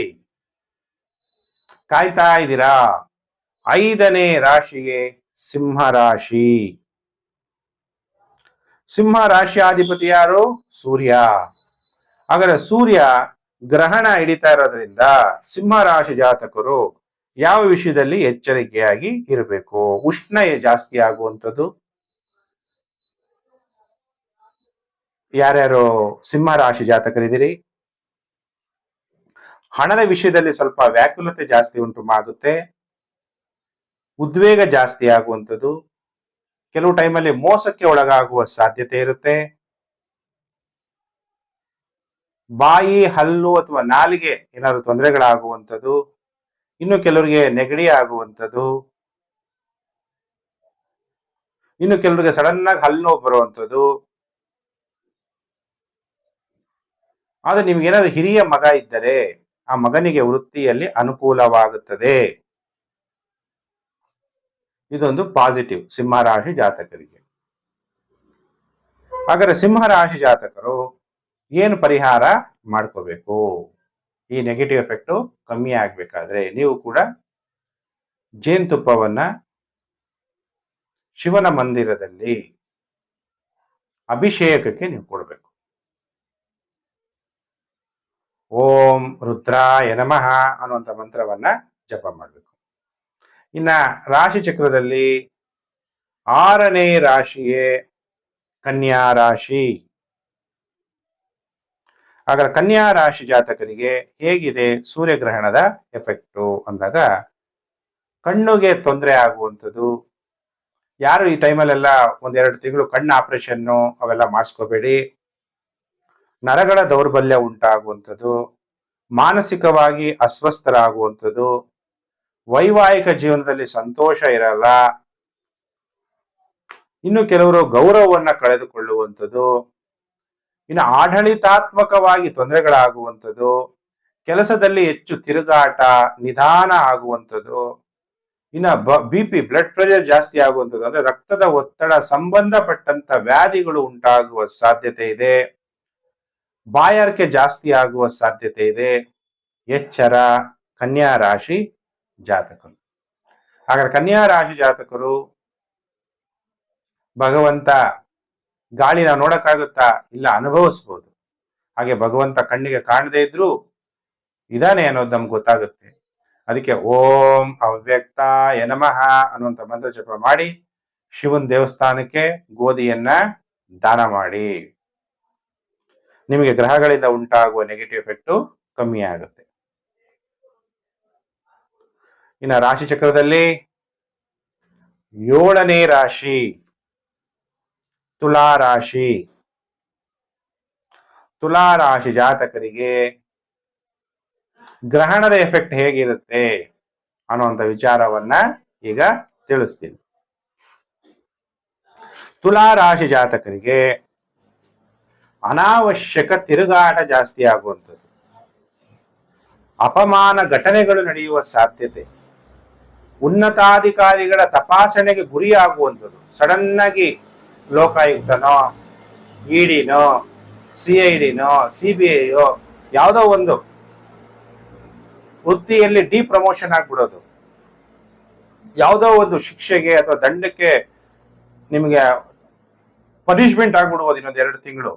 Speaker 1: ಕಾಯ್ತಾ ಇದ್ದೀರಾ? ಐದನೇ ರಾಶಿಗೆ ಸಿಂಹ ರಾಶಿ. ಸಿಂಹ ರಾಶಿಯಾಧಿಪತಿ ಯಾರು? ಸೂರ್ಯ. ಹಾಗಾದ್ರೆ ಸೂರ್ಯ ಗ್ರಹಣ ಹಿಡಿತಾ ಇರೋದ್ರಿಂದ ಸಿಂಹ ರಾಶಿ ಜಾತಕರು ಯಾವ ವಿಷಯದಲ್ಲಿ ಎಚ್ಚರಿಕೆಯಾಗಿ ಇರಬೇಕು? ಉಷ್ಣ ಜಾಸ್ತಿ ಆಗುವಂಥದ್ದು? ಯಾರ್ಯಾರು ಸಿಂಹ ರಾಶಿ ಜಾತಕರಿದ್ದೀರಿ? ಹಣದ ವಿಷಯದಲ್ಲಿ ಸ್ವಲ್ಪ ವ್ಯಾಕುಲತೆ ಜಾಸ್ತಿ ಉಂಟು ಆಗುತ್ತೆ ಉದ್ವೇಗ ಜಾಸ್ತಿ ಆಗುವಂಥದ್ದು. ಕೆಲವು ಟೈಮಲ್ಲಿ ಮೋಸಕ್ಕೆ ಒಳಗಾಗುವ ಸಾಧ್ಯತೆ ಇರುತ್ತೆ. ಬಾಯಿ, ಹಲ್ಲು ಅಥವಾ ನಾಲಿಗೆ ಏನಾದ್ರು ತೊಂದರೆಗಳಾಗುವಂಥದ್ದು. ಇನ್ನು ಕೆಲವರಿಗೆ ನೆಗಡಿ ಆಗುವಂಥದ್ದು, ಇನ್ನು ಕೆಲವರಿಗೆ ಸಡನ್ ಆಗಿ ಹಲ್ಲು ನೋವು ಬರುವಂಥದ್ದು, ಆದ್ರೆ ನಿಮ್ಗೆ ಏನಾದ್ರು ಹಿರಿಯ ಮಗ ಇದ್ದರೆ ಆ ಮಗನಿಗೆ ವೃತ್ತಿಯಲ್ಲಿ ಅನುಕೂಲವಾಗುತ್ತದೆ. ಇದೊಂದು ಪಾಸಿಟಿವ್ ಸಿಂಹರಾಶಿ ಜಾತಕರಿಗೆ. ಹಾಗಾದ್ರೆ ಸಿಂಹರಾಶಿ ಜಾತಕರು ಏನು ಪರಿಹಾರ ಮಾಡ್ಕೋಬೇಕು? ಈ ನೆಗೆಟಿವ್ ಎಫೆಕ್ಟು ಕಮ್ಮಿ ಆಗಬೇಕಾದ್ರೆ ನೀವು ಕೂಡ ಜೇನುತುಪ್ಪವನ್ನು ಶಿವನ ಮಂದಿರದಲ್ಲಿ ಅಭಿಷೇಕಕ್ಕೆ ನೀವು ಕೊಡಬೇಕು. ಓಂ ರುದ್ರಾಯ ನಮಃ ಅನ್ನುವಂಥ ಮಂತ್ರವನ್ನ ಜಪ ಮಾಡಬೇಕು. ಇನ್ನ ರಾಶಿ ಚಕ್ರದಲ್ಲಿ ಆರನೇ ರಾಶಿಯೇ ಕನ್ಯಾ ರಾಶಿ. ಹಾಗಾದ್ರೆ ಕನ್ಯಾ ರಾಶಿ ಜಾತಕರಿಗೆ ಹೇಗಿದೆ ಸೂರ್ಯಗ್ರಹಣದ ಎಫೆಕ್ಟು ಅಂದಾಗ ಕಣ್ಣುಗೆ ತೊಂದರೆ ಆಗುವಂಥದ್ದು. ಯಾರು ಈ ಟೈಮಲ್ಲೆಲ್ಲ ಒಂದೆರಡು ತಿಂಗಳು ಕಣ್ಣು ಆಪರೇಷನ್ನು ಅವೆಲ್ಲ ಮಾಡಿಸ್ಕೋಬೇಡಿ. ನರಗಳ ದೌರ್ಬಲ್ಯ ಉಂಟಾಗುವಂಥದ್ದು. ಮಾನಸಿಕವಾಗಿ ಅಸ್ವಸ್ಥರಾಗುವಂಥದ್ದು. ವೈವಾಹಿಕ ಜೀವನದಲ್ಲಿ ಸಂತೋಷ ಇರಲ್ಲ. ಇನ್ನು ಕೆಲವರು ಗೌರವವನ್ನು ಕಳೆದುಕೊಳ್ಳುವಂಥದ್ದು. ಇನ್ನು ಆಡಳಿತಾತ್ಮಕವಾಗಿ ತೊಂದರೆಗಳಾಗುವಂಥದ್ದು, ಕೆಲಸದಲ್ಲಿ ಹೆಚ್ಚು ತಿರುಗಾಟ, ನಿಧಾನ ಆಗುವಂಥದ್ದು, ಇನ್ನ ಬಿ ಪಿ ಬ್ಲಡ್ ಪ್ರೆಷರ್ ಜಾಸ್ತಿ ಆಗುವಂಥದ್ದು, ಅಂದ್ರೆ ರಕ್ತದ ಒತ್ತಡ ಸಂಬಂಧಪಟ್ಟಂತ ವ್ಯಾಧಿಗಳು ಉಂಟಾಗುವ ಸಾಧ್ಯತೆ ಇದೆ. ಬಾಯಾರಿಕೆ ಜಾಸ್ತಿ ಆಗುವ ಸಾಧ್ಯತೆ ಇದೆ. ಎಚ್ಚರ, ಕನ್ಯಾ ರಾಶಿ ಜಾತಕರು. ಹಾಗಾದ್ರೆ ಕನ್ಯಾ ರಾಶಿ ಜಾತಕರು ಭಗವಂತ ಗಾಳಿ ನಾವು ನೋಡಕ್ಕಾಗುತ್ತಾ ಇಲ್ಲ ಅನುಭವಿಸ್ಬೋದು. ಹಾಗೆ ಭಗವಂತ ಕಣ್ಣಿಗೆ ಕಾಣದೇ ಇದ್ರೂ ಇದಾನೆ ಅನ್ನೋದು ನಮ್ಗೆ ಗೊತ್ತಾಗುತ್ತೆ. ಅದಕ್ಕೆ ಓಂ ಅವ್ಯಕ್ತಾಯ ನಮಃ ಅನ್ನುವಂಥ ಮಂತ್ರ ಜಪ ಮಾಡಿ ಶಿವನ್ ದೇವಸ್ಥಾನಕ್ಕೆ ಗೋಧಿಯನ್ನ ದಾನ ಮಾಡಿ. ನಿಮಗೆ ಗ್ರಹಗಳಿಂದ ಉಂಟಾಗುವ ನೆಗೆಟಿವ್ ಎಫೆಕ್ಟು ಕಮ್ಮಿ ಆಗುತ್ತೆ. ಇನ್ನು ರಾಶಿ ಚಕ್ರದಲ್ಲಿ ಏಳನೇ ರಾಶಿ. ತುಲಾ ರಾಶಿ ತುಲಾ ರಾಶಿ ಜಾತಕರಿಗೆ ಗ್ರಹಣದ ಎಫೆಕ್ಟ್ ಹೇಗಿರುತ್ತೆ ಅನ್ನುವಂಥ ವಿಚಾರವನ್ನ ಈಗ ತಿಳಿಸ್ತೀನಿ. ತುಲಾ ರಾಶಿ ಜಾತಕರಿಗೆ ಅನಾವಶ್ಯಕ ತಿರುಗಾಟ ಜಾಸ್ತಿ ಆಗುವಂಥದ್ದು. ಅಪಮಾನ ಘಟನೆಗಳು ನಡೆಯುವ ಸಾಧ್ಯತೆ. ಉನ್ನತಾಧಿಕಾರಿಗಳ ತಪಾಸಣೆಗೆ ಗುರಿಯಾಗುವಂಥದ್ದು. ಸಡನ್ ಆಗಿ ಲೋಕಾಯುಕ್ತನೋ, ಇಡಿನೋ ಸಿ ಐ ಡಿನೋ ಸಿ ಬಿ ಐಯೋ ಯಾವುದೋ ಒಂದು ವೃತ್ತಿಯಲ್ಲಿ ಡಿ ಪ್ರಮೋಷನ್ ಆಗ್ಬಿಡೋದು. ಯಾವುದೋ ಒಂದು ಶಿಕ್ಷೆಗೆ ಅಥವಾ ದಂಡಕ್ಕೆ ನಿಮಗೆ ಪನಿಷ್ಮೆಂಟ್ ಆಗ್ಬಿಡ್ಬೋದು ಇನ್ನೊಂದು ಎರಡು ತಿಂಗಳು.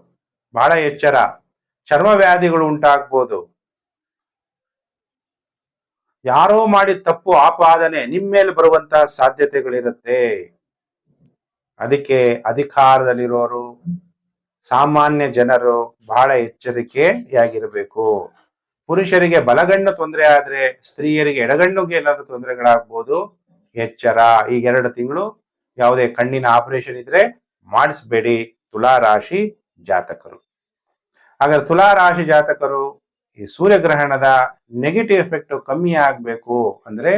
Speaker 1: ಬಹಳ ಎಚ್ಚರ. ಚರ್ಮ ವ್ಯಾಧಿಗಳು ಉಂಟಾಗ್ಬೋದು. ಯಾರೋ ಮಾಡಿದ ತಪ್ಪು ಆಪಾದನೆ ನಿಮ್ಮ ಮೇಲೆ ಬರುವಂತಹ ಸಾಧ್ಯತೆಗಳಿರುತ್ತೆ. ಅದಕ್ಕೆ ಅಧಿಕಾರದಲ್ಲಿರೋರು ಸಾಮಾನ್ಯ ಜನರು ಬಹಳ ಎಚ್ಚರಿಕೆಯಾಗಿರಬೇಕು. ಪುರುಷರಿಗೆ ಬಲಗಣ್ಣು ತೊಂದರೆ ಆದ್ರೆ ಸ್ತ್ರೀಯರಿಗೆ ಎಡಗಣ್ಣುಗೆ ಏನಾದ್ರು ತೊಂದರೆಗಳಾಗ್ಬೋದು, ಎಚ್ಚರ. ಈಗ ಎರಡು ತಿಂಗಳು ಯಾವುದೇ ಕಣ್ಣಿನ ಆಪರೇಷನ್ ಇದ್ರೆ ಮಾಡಿಸ್ಬೇಡಿ ತುಲಾ ರಾಶಿ ಜಾತಕರು. ಹಾಗಾದ್ರೆ ತುಲಾ ರಾಶಿ ಜಾತಕರು ಈ ಸೂರ್ಯಗ್ರಹಣದ ನೆಗೆಟಿವ್ ಎಫೆಕ್ಟ್ ಕಮ್ಮಿ ಆಗ್ಬೇಕು ಅಂದ್ರೆ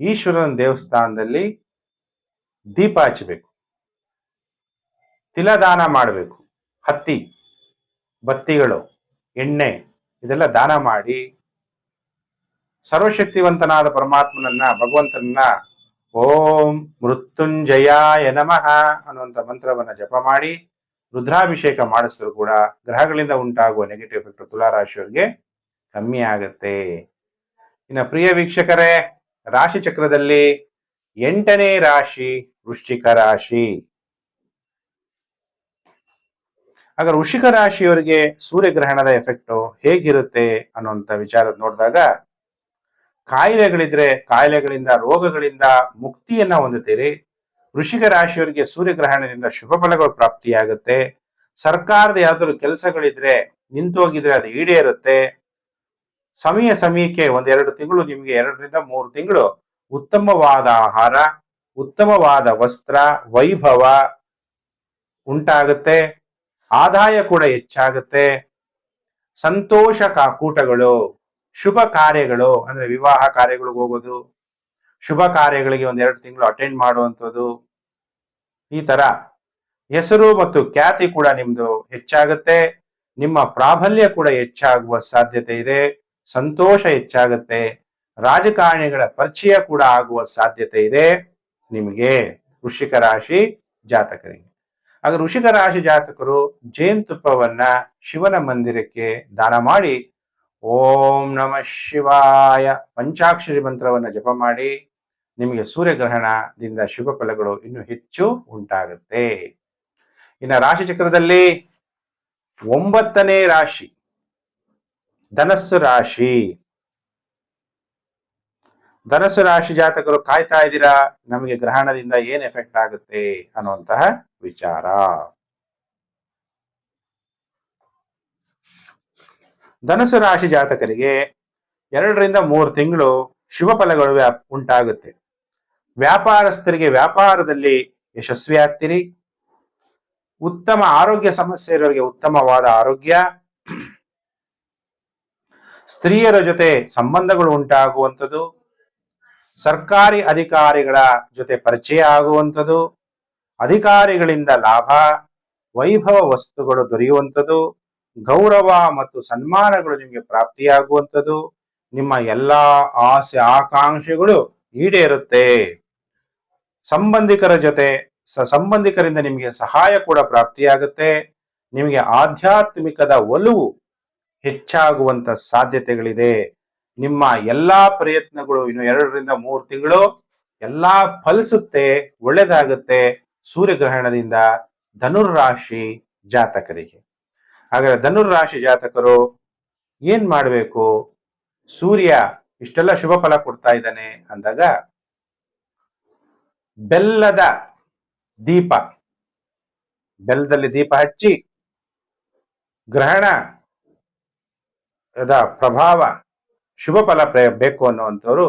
Speaker 1: ಈಶ್ವರನ ದೇವಸ್ಥಾನದಲ್ಲಿ ದೀಪ ಹಚ್ಚಬೇಕು ತಿಲದಾನ ಮಾಡಬೇಕು. ಹತ್ತಿ, ಬತ್ತಿಗಳು, ಎಣ್ಣೆ ಇದೆಲ್ಲ ದಾನ ಮಾಡಿ ಸರ್ವಶಕ್ತಿವಂತನಾದ ಪರಮಾತ್ಮನನ್ನ, ಭಗವಂತನನ್ನ ಓಂ ಮೃತ್ಯುಂಜಯಾಯ ನಮಃ ಅನ್ನುವಂಥ ಮಂತ್ರವನ್ನ ಜಪ ಮಾಡಿ ರುದ್ರಾಭಿಷೇಕ ಮಾಡಿಸಿದ್ರು ಕೂಡ ಗ್ರಹಗಳಿಂದ ಉಂಟಾಗುವ ನೆಗೆಟಿವ್ ಎಫೆಕ್ಟ್ ತುಲಾರಾಶಿಯವರಿಗೆ ಕಮ್ಮಿ ಆಗತ್ತೆ. ಇನ್ನು ಪ್ರಿಯ ವೀಕ್ಷಕರೇ, ರಾಶಿ ಚಕ್ರದಲ್ಲಿ ಎಂಟನೇ ರಾಶಿ ವೃಶ್ಚಿಕ ರಾಶಿ. ಹಾಗಾದ್ರೆ ವೃಷಿಕ ರಾಶಿಯವರಿಗೆ ಸೂರ್ಯಗ್ರಹಣದ ಎಫೆಕ್ಟ್ ಹೇಗಿರುತ್ತೆ ಅನ್ನುವಂತ ವಿಚಾರ ನೋಡಿದಾಗ, ಕಾಯಿಲೆಗಳಿದ್ರೆ ಕಾಯಿಲೆಗಳಿಂದ, ರೋಗಗಳಿಂದ ಮುಕ್ತಿಯನ್ನ ಹೊಂದುತ್ತೀರಿ. ವೃಷಿಕ ರಾಶಿಯವರಿಗೆ ಸೂರ್ಯಗ್ರಹಣದಿಂದ ಶುಭ ಫಲಗಳು ಪ್ರಾಪ್ತಿಯಾಗುತ್ತೆ. ಸರ್ಕಾರದ ಯಾವ್ದಾದ್ರು ಕೆಲಸಗಳಿದ್ರೆ ನಿಂತೋಗಿದ್ರೆ ಅದು ಈಡೇರುತ್ತೆ ಸಮಯ ಸಮಯಕ್ಕೆ ಒಂದೆರಡು ತಿಂಗಳು ನಿಮಗೆ ಎರಡರಿಂದ ಮೂರು ತಿಂಗಳು ಉತ್ತಮವಾದ ಆಹಾರ, ಉತ್ತಮವಾದ ವಸ್ತ್ರ, ವೈಭವ ಉಂಟಾಗುತ್ತೆ. ಆದಾಯ ಕೂಡ ಹೆಚ್ಚಾಗುತ್ತೆ. ಸಂತೋಷ ಕೂಟಗಳು, ಶುಭ ಕಾರ್ಯಗಳು, ಅಂದ್ರೆ ವಿವಾಹ ಕಾರ್ಯಗಳಿಗೆ ಹೋಗೋದು, ಶುಭ ಕಾರ್ಯಗಳಿಗೆ ಒಂದೆರಡು ತಿಂಗಳು ಅಟೆಂಡ್ ಮಾಡುವಂಥದ್ದು, ಈ ತರ ಹೆಸರು ಮತ್ತು ಖ್ಯಾತಿ ಕೂಡ ನಿಮ್ದು ಹೆಚ್ಚಾಗುತ್ತೆ. ನಿಮ್ಮ ಪ್ರಾಬಲ್ಯ ಕೂಡ ಹೆಚ್ಚಾಗುವ ಸಾಧ್ಯತೆ ಇದೆ. ಸಂತೋಷ ಹೆಚ್ಚಾಗುತ್ತೆ. ರಾಜಕಾರಣಿಗಳ ಪರಿಚಯ ಕೂಡ ಆಗುವ ಸಾಧ್ಯತೆ ಇದೆ. ನಿಮಗೆ ವೃಷಿಕ ರಾಶಿ ಜಾತಕರಿಗೆ. ಆಗ ಋಷಿಕ ರಾಶಿ ಜಾತಕರು ಜೇನುತುಪ್ಪವನ್ನ ಶಿವನ ಮಂದಿರಕ್ಕೆ ದಾನ ಮಾಡಿ ಓಂ ನಮ ಶಿವಾಯ ಪಂಚಾಕ್ಷರಿ ಮಂತ್ರವನ್ನ ಜಪ ಮಾಡಿ ನಿಮಗೆ ಸೂರ್ಯಗ್ರಹಣದಿಂದ ಶುಭ ಫಲಗಳು ಇನ್ನು ಹೆಚ್ಚು ಉಂಟಾಗುತ್ತೆ. ಇನ್ನು ರಾಶಿ ಚಕ್ರದಲ್ಲಿ ಒಂಬತ್ತನೇ ರಾಶಿ, ಧನಸ್ಸು ರಾಶಿ. ಧನಸ್ಸು ರಾಶಿ ಜಾತಕರು ಕಾಯ್ತಾ ಇದ್ದೀರಾ? ನಮಗೆ ಗ್ರಹಣದಿಂದ ಏನ್ ಎಫೆಕ್ಟ್ ಆಗುತ್ತೆ ಅನ್ನುವಂತಹ ವಿಚಾರ. ಧನಸು ರಾಶಿ ಜಾತಕರಿಗೆ ಎರಡರಿಂದ ಮೂರು ತಿಂಗಳು ಶುಭ ಫಲಗಳು ಉಂಟಾಗುತ್ತೆ. ವ್ಯಾಪಾರಸ್ಥರಿಗೆ ವ್ಯಾಪಾರದಲ್ಲಿ ಯಶಸ್ವಿ ಆಗ್ತೀರಿ. ಉತ್ತಮ ಆರೋಗ್ಯ ಸಮಸ್ಯೆ ಇರೋರಿಗೆ ಉತ್ತಮವಾದ ಆರೋಗ್ಯ. ಸ್ತ್ರೀಯರ ಜೊತೆ ಸಂಬಂಧಗಳು ಉಂಟಾಗುವಂಥದ್ದು. ಸರ್ಕಾರಿ ಅಧಿಕಾರಿಗಳ ಜೊತೆ ಪರಿಚಯ ಆಗುವಂಥದ್ದು ಅಧಿಕಾರಿಗಳಿಂದ ಲಾಭ, ವೈಭವ ವಸ್ತುಗಳು ದೊರೆಯುವಂಥದ್ದು ಗೌರವ ಮತ್ತು ಸನ್ಮಾನಗಳು ನಿಮಗೆ ಪ್ರಾಪ್ತಿಯಾಗುವಂಥದ್ದು ನಿಮ್ಮ ಎಲ್ಲಾ ಆಸೆ ಆಕಾಂಕ್ಷೆಗಳು ಈಡೇರುತ್ತೆ. ಸಂಬಂಧಿಕರ ಜೊತೆ ಸಂಬಂಧಿಕರಿಂದ ನಿಮಗೆ ಸಹಾಯ ಕೂಡ ಪ್ರಾಪ್ತಿಯಾಗುತ್ತೆ. ನಿಮಗೆ ಆಧ್ಯಾತ್ಮಿಕದ ಒಲವು ಹೆಚ್ಚಾಗುವಂತ ಸಾಧ್ಯತೆಗಳಿದೆ. ನಿಮ್ಮ ಎಲ್ಲಾ ಪ್ರಯತ್ನಗಳು ಇನ್ನು ಎರಡರಿಂದ ಮೂರು ತಿಂಗಳು ಎಲ್ಲಾ ಫಲಿಸುತ್ತೆ, ಒಳ್ಳೇದಾಗುತ್ತೆ ಸೂರ್ಯಗ್ರಹಣದಿಂದ ಧನುರ್ರಾಶಿ ಜಾತಕರಿಗೆ. ಹಾಗಾದ್ರೆ ಧನುರ್ರಾಶಿ ಜಾತಕರು ಏನ್ ಮಾಡಬೇಕು? ಸೂರ್ಯ ಇಷ್ಟೆಲ್ಲ ಶುಭ ಫಲ ಕೊಡ್ತಾ ಇದ್ದಾನೆ ಅಂದಾಗ ಬೆಲ್ಲದ ದೀಪ, ಬೆಲ್ಲದಲ್ಲಿ ದೀಪ ಹಚ್ಚಿ ಗ್ರಹಣ ಪ್ರಭಾವ ಶುಭ ಫಲ ಬೇಕು ಅನ್ನುವಂಥವ್ರು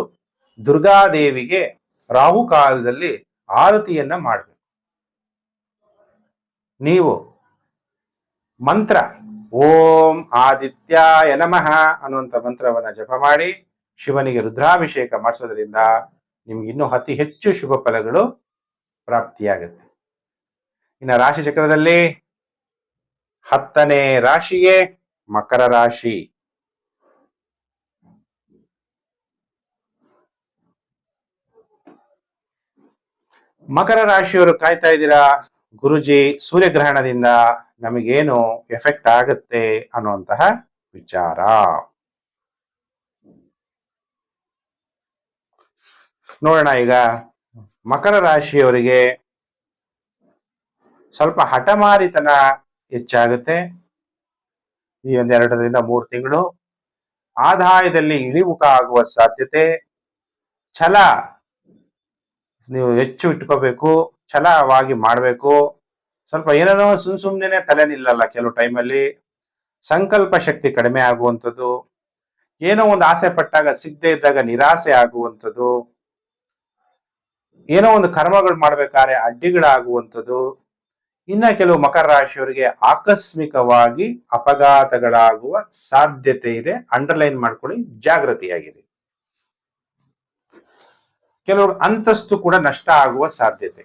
Speaker 1: ದುರ್ಗಾದೇವಿಗೆ ರಾಹುಕಾಲದಲ್ಲಿ ಆರತಿಯನ್ನ ಮಾಡಬೇಕು. ನೀವು ಮಂತ್ರ, ಓಂ ಆದಿತ್ಯಾಯ ನಮಃ ಅನ್ನುವಂಥ ಮಂತ್ರವನ್ನ ಜಪ ಮಾಡಿ, ಶಿವನಿಗೆ ರುದ್ರಾಭಿಷೇಕ ಮಾಡಿಸೋದ್ರಿಂದ ನಿಮ್ಗೆ ಇನ್ನೂ ಅತಿ ಹೆಚ್ಚು ಶುಭ ಫಲಗಳು ಪ್ರಾಪ್ತಿಯಾಗುತ್ತೆ. ಇನ್ನು ರಾಶಿ ಚಕ್ರದಲ್ಲಿ ಹತ್ತನೇ ರಾಶಿಯೇ ಮಕರ ರಾಶಿ. ಮಕರ ರಾಶಿಯವರು ಕಾಯ್ತಾ ಇದ್ದೀರಾ? ಗುರುಜಿ, ಸೂರ್ಯಗ್ರಹಣದಿಂದ ನಮಗೇನು ಎಫೆಕ್ಟ್ ಆಗುತ್ತೆ ಅನ್ನುವಂತಹ ವಿಚಾರ. ನೋಡೋಣ ಈಗ. ಮಕರ ರಾಶಿಯವರಿಗೆ ಸ್ವಲ್ಪ ಹಠಮಾರಿತನ ಹೆಚ್ಚಾಗುತ್ತೆ. ಈ ಒಂದೆರಡರಿಂದ ಮೂರು ತಿಂಗಳು. ಆದಾಯದಲ್ಲಿ ಇಳಿಮುಖ ಆಗುವ ಸಾಧ್ಯತೆ. ಛಲ ನೀವು ಹೆಚ್ಚು ಇಟ್ಕೋಬೇಕು ಛಲವಾಗಿ ಮಾಡಬೇಕು. ಸ್ವಲ್ಪ ಏನೇನೋ ಸುಮ್ ಸುಮ್ನೆ ತಲೆ ನಿಲ್ಲಲ್ಲ ಕೆಲವು ಟೈಮಲ್ಲಿ ಸಂಕಲ್ಪ ಶಕ್ತಿ ಕಡಿಮೆ ಆಗುವಂಥದ್ದು. ಏನೋ ಒಂದು ಆಸೆ ಪಟ್ಟಾಗ, ಸಿಗದೆ ಇದ್ದಾಗ ನಿರಾಸೆ ಆಗುವಂಥದ್ದು. ಏನೋ ಒಂದು ಕರ್ಮಗಳು ಮಾಡ್ಬೇಕಾದ್ರೆ ಅಡ್ಡಿಗಳಾಗುವಂಥದ್ದು. ಇನ್ನ ಕೆಲವು ಮಕರ ರಾಶಿಯವರಿಗೆ ಆಕಸ್ಮಿಕವಾಗಿ ಅಪಘಾತಗಳಾಗುವ ಸಾಧ್ಯತೆ ಇದೆ. ಅಂಡರ್ಲೈನ್ ಮಾಡ್ಕೊಳ್ಳಿ ಜಾಗೃತಿಯಾಗಿದೆ ಕೆಲವರು ಅಂತಸ್ತು ಕೂಡ ನಷ್ಟ ಆಗುವ ಸಾಧ್ಯತೆ.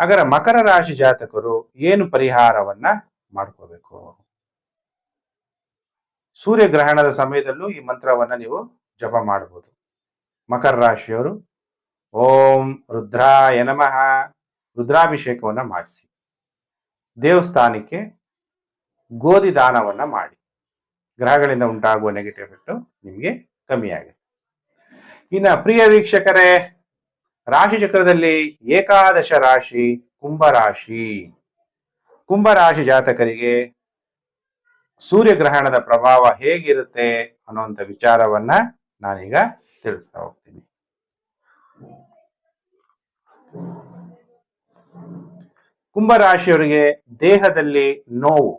Speaker 1: ಹಾಗಾದ್ರೆ ಮಕರ ರಾಶಿ ಜಾತಕರು ಏನು ಪರಿಹಾರವನ್ನ ಮಾಡ್ಕೋಬೇಕು? ಸೂರ್ಯಗ್ರಹಣದ ಸಮಯದಲ್ಲೂ ಈ ಮಂತ್ರವನ್ನ ನೀವು ಜಪ ಮಾಡಬಹುದು ಮಕರ ರಾಶಿಯವರು, ಓಂ ರುದ್ರಾಯ ನಮಃ. ರುದ್ರಾಭಿಷೇಕವನ್ನ ಮಾಡಿಸಿ. ದೇವಸ್ಥಾನಕ್ಕೆ ಗೋಧಿ ದಾನವನ್ನ ಮಾಡಿ. ಗ್ರಹಗಳಿಂದ ಉಂಟಾಗುವ ನೆಗೆಟಿವ್ ಎಫೆಕ್ಟ್ ನಿಮಗೆ ಕಮ್ಮಿ ಇನ್ನು ಇನ್ನ ಪ್ರಿಯ ವೀಕ್ಷಕರೇ ರಾಶಿ ಚಕ್ರದಲ್ಲಿ ಏಕಾದಶ ರಾಶಿ, ಕುಂಭರಾಶಿ. ಕುಂಭರಾಶಿ ಜಾತಕರಿಗೆ ಸೂರ್ಯಗ್ರಹಣದ ಪ್ರಭಾವ ಹೇಗಿರುತ್ತೆ ಅನ್ನುವಂಥ ವಿಚಾರವನ್ನ ನಾನೀಗ ತಿಳಿಸ್ತಾ ಹೋಗ್ತೀನಿ. ಕುಂಭರಾಶಿಯವರಿಗೆ ದೇಹದಲ್ಲಿ ನೋವು,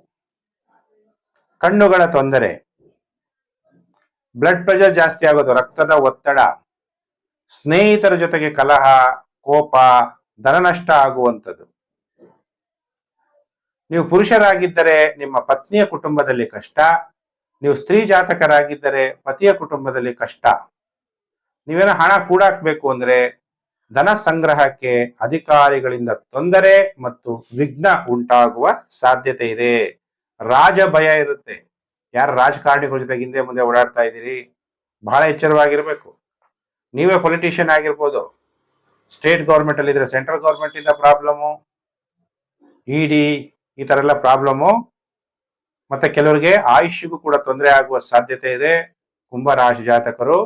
Speaker 1: ಕಣ್ಣುಗಳ ತೊಂದರೆ ಬ್ಲಡ್ ಪ್ರೆಷರ್ ಜಾಸ್ತಿ ಆಗೋದು, ರಕ್ತದ ಒತ್ತಡ ಸ್ನೇಹಿತರ ಜೊತೆಗೆ ಕಲಹ, ಕೋಪ, ಧನನಷ್ಟ ಆಗುವಂಥದ್ದು. ನೀವು ಪುರುಷರಾಗಿದ್ದರೆ ನಿಮ್ಮ ಪತ್ನಿಯ ಕುಟುಂಬದಲ್ಲಿ ಕಷ್ಟ, ನೀವು ಸ್ತ್ರೀ ಜಾತಕರಾಗಿದ್ದರೆ ಪತಿಯ ಕುಟುಂಬದಲ್ಲಿ ಕಷ್ಟ. ನೀವೇನೋ ಹಣ ಕೂಡಾಕ್ಬೇಕು ಅಂದ್ರೆ ಧನ ಸಂಗ್ರಹಕ್ಕೆ ಅಧಿಕಾರಿಗಳಿಂದ ತೊಂದರೆ ಮತ್ತು ವಿಘ್ನ ಉಂಟಾಗುವ ಸಾಧ್ಯತೆ ಇದೆ. ರಾಜ ಭಯ ಇರುತ್ತೆ. ಯಾರು ರಾಜಕಾರಣಿಗಳ ಜೊತೆ ಹಿಂದೆ ಮುಂದೆ ಓಡಾಡ್ತಾ ಇದ್ದೀರಿ? ಬಹಳ ಎಚ್ಚರವಾಗಿರ್ಬೇಕು. ನೀವೇ ಪೊಲಿಟಿಷಿಯನ್ ಆಗಿರ್ಬೋದು. ಸ್ಟೇಟ್ ಗೌರ್ಮೆಂಟ್ ಅಲ್ಲಿ ಇದ್ರೆ ಸೆಂಟ್ರಲ್ ಗೌರ್ಮೆಂಟ್ ಇಂದ ಪ್ರಾಬ್ಲಮು ಇಡಿ ಈ ತರ ಎಲ್ಲ ಪ್ರಾಬ್ಲಮು ಮತ್ತೆ ಕೆಲವರಿಗೆ ಆಯುಷ್ಯಗೂ ಕೂಡ ತೊಂದರೆ ಆಗುವ ಸಾಧ್ಯತೆ ಇದೆ. ಕುಂಭರಾಶಿ ಜಾತಕರು,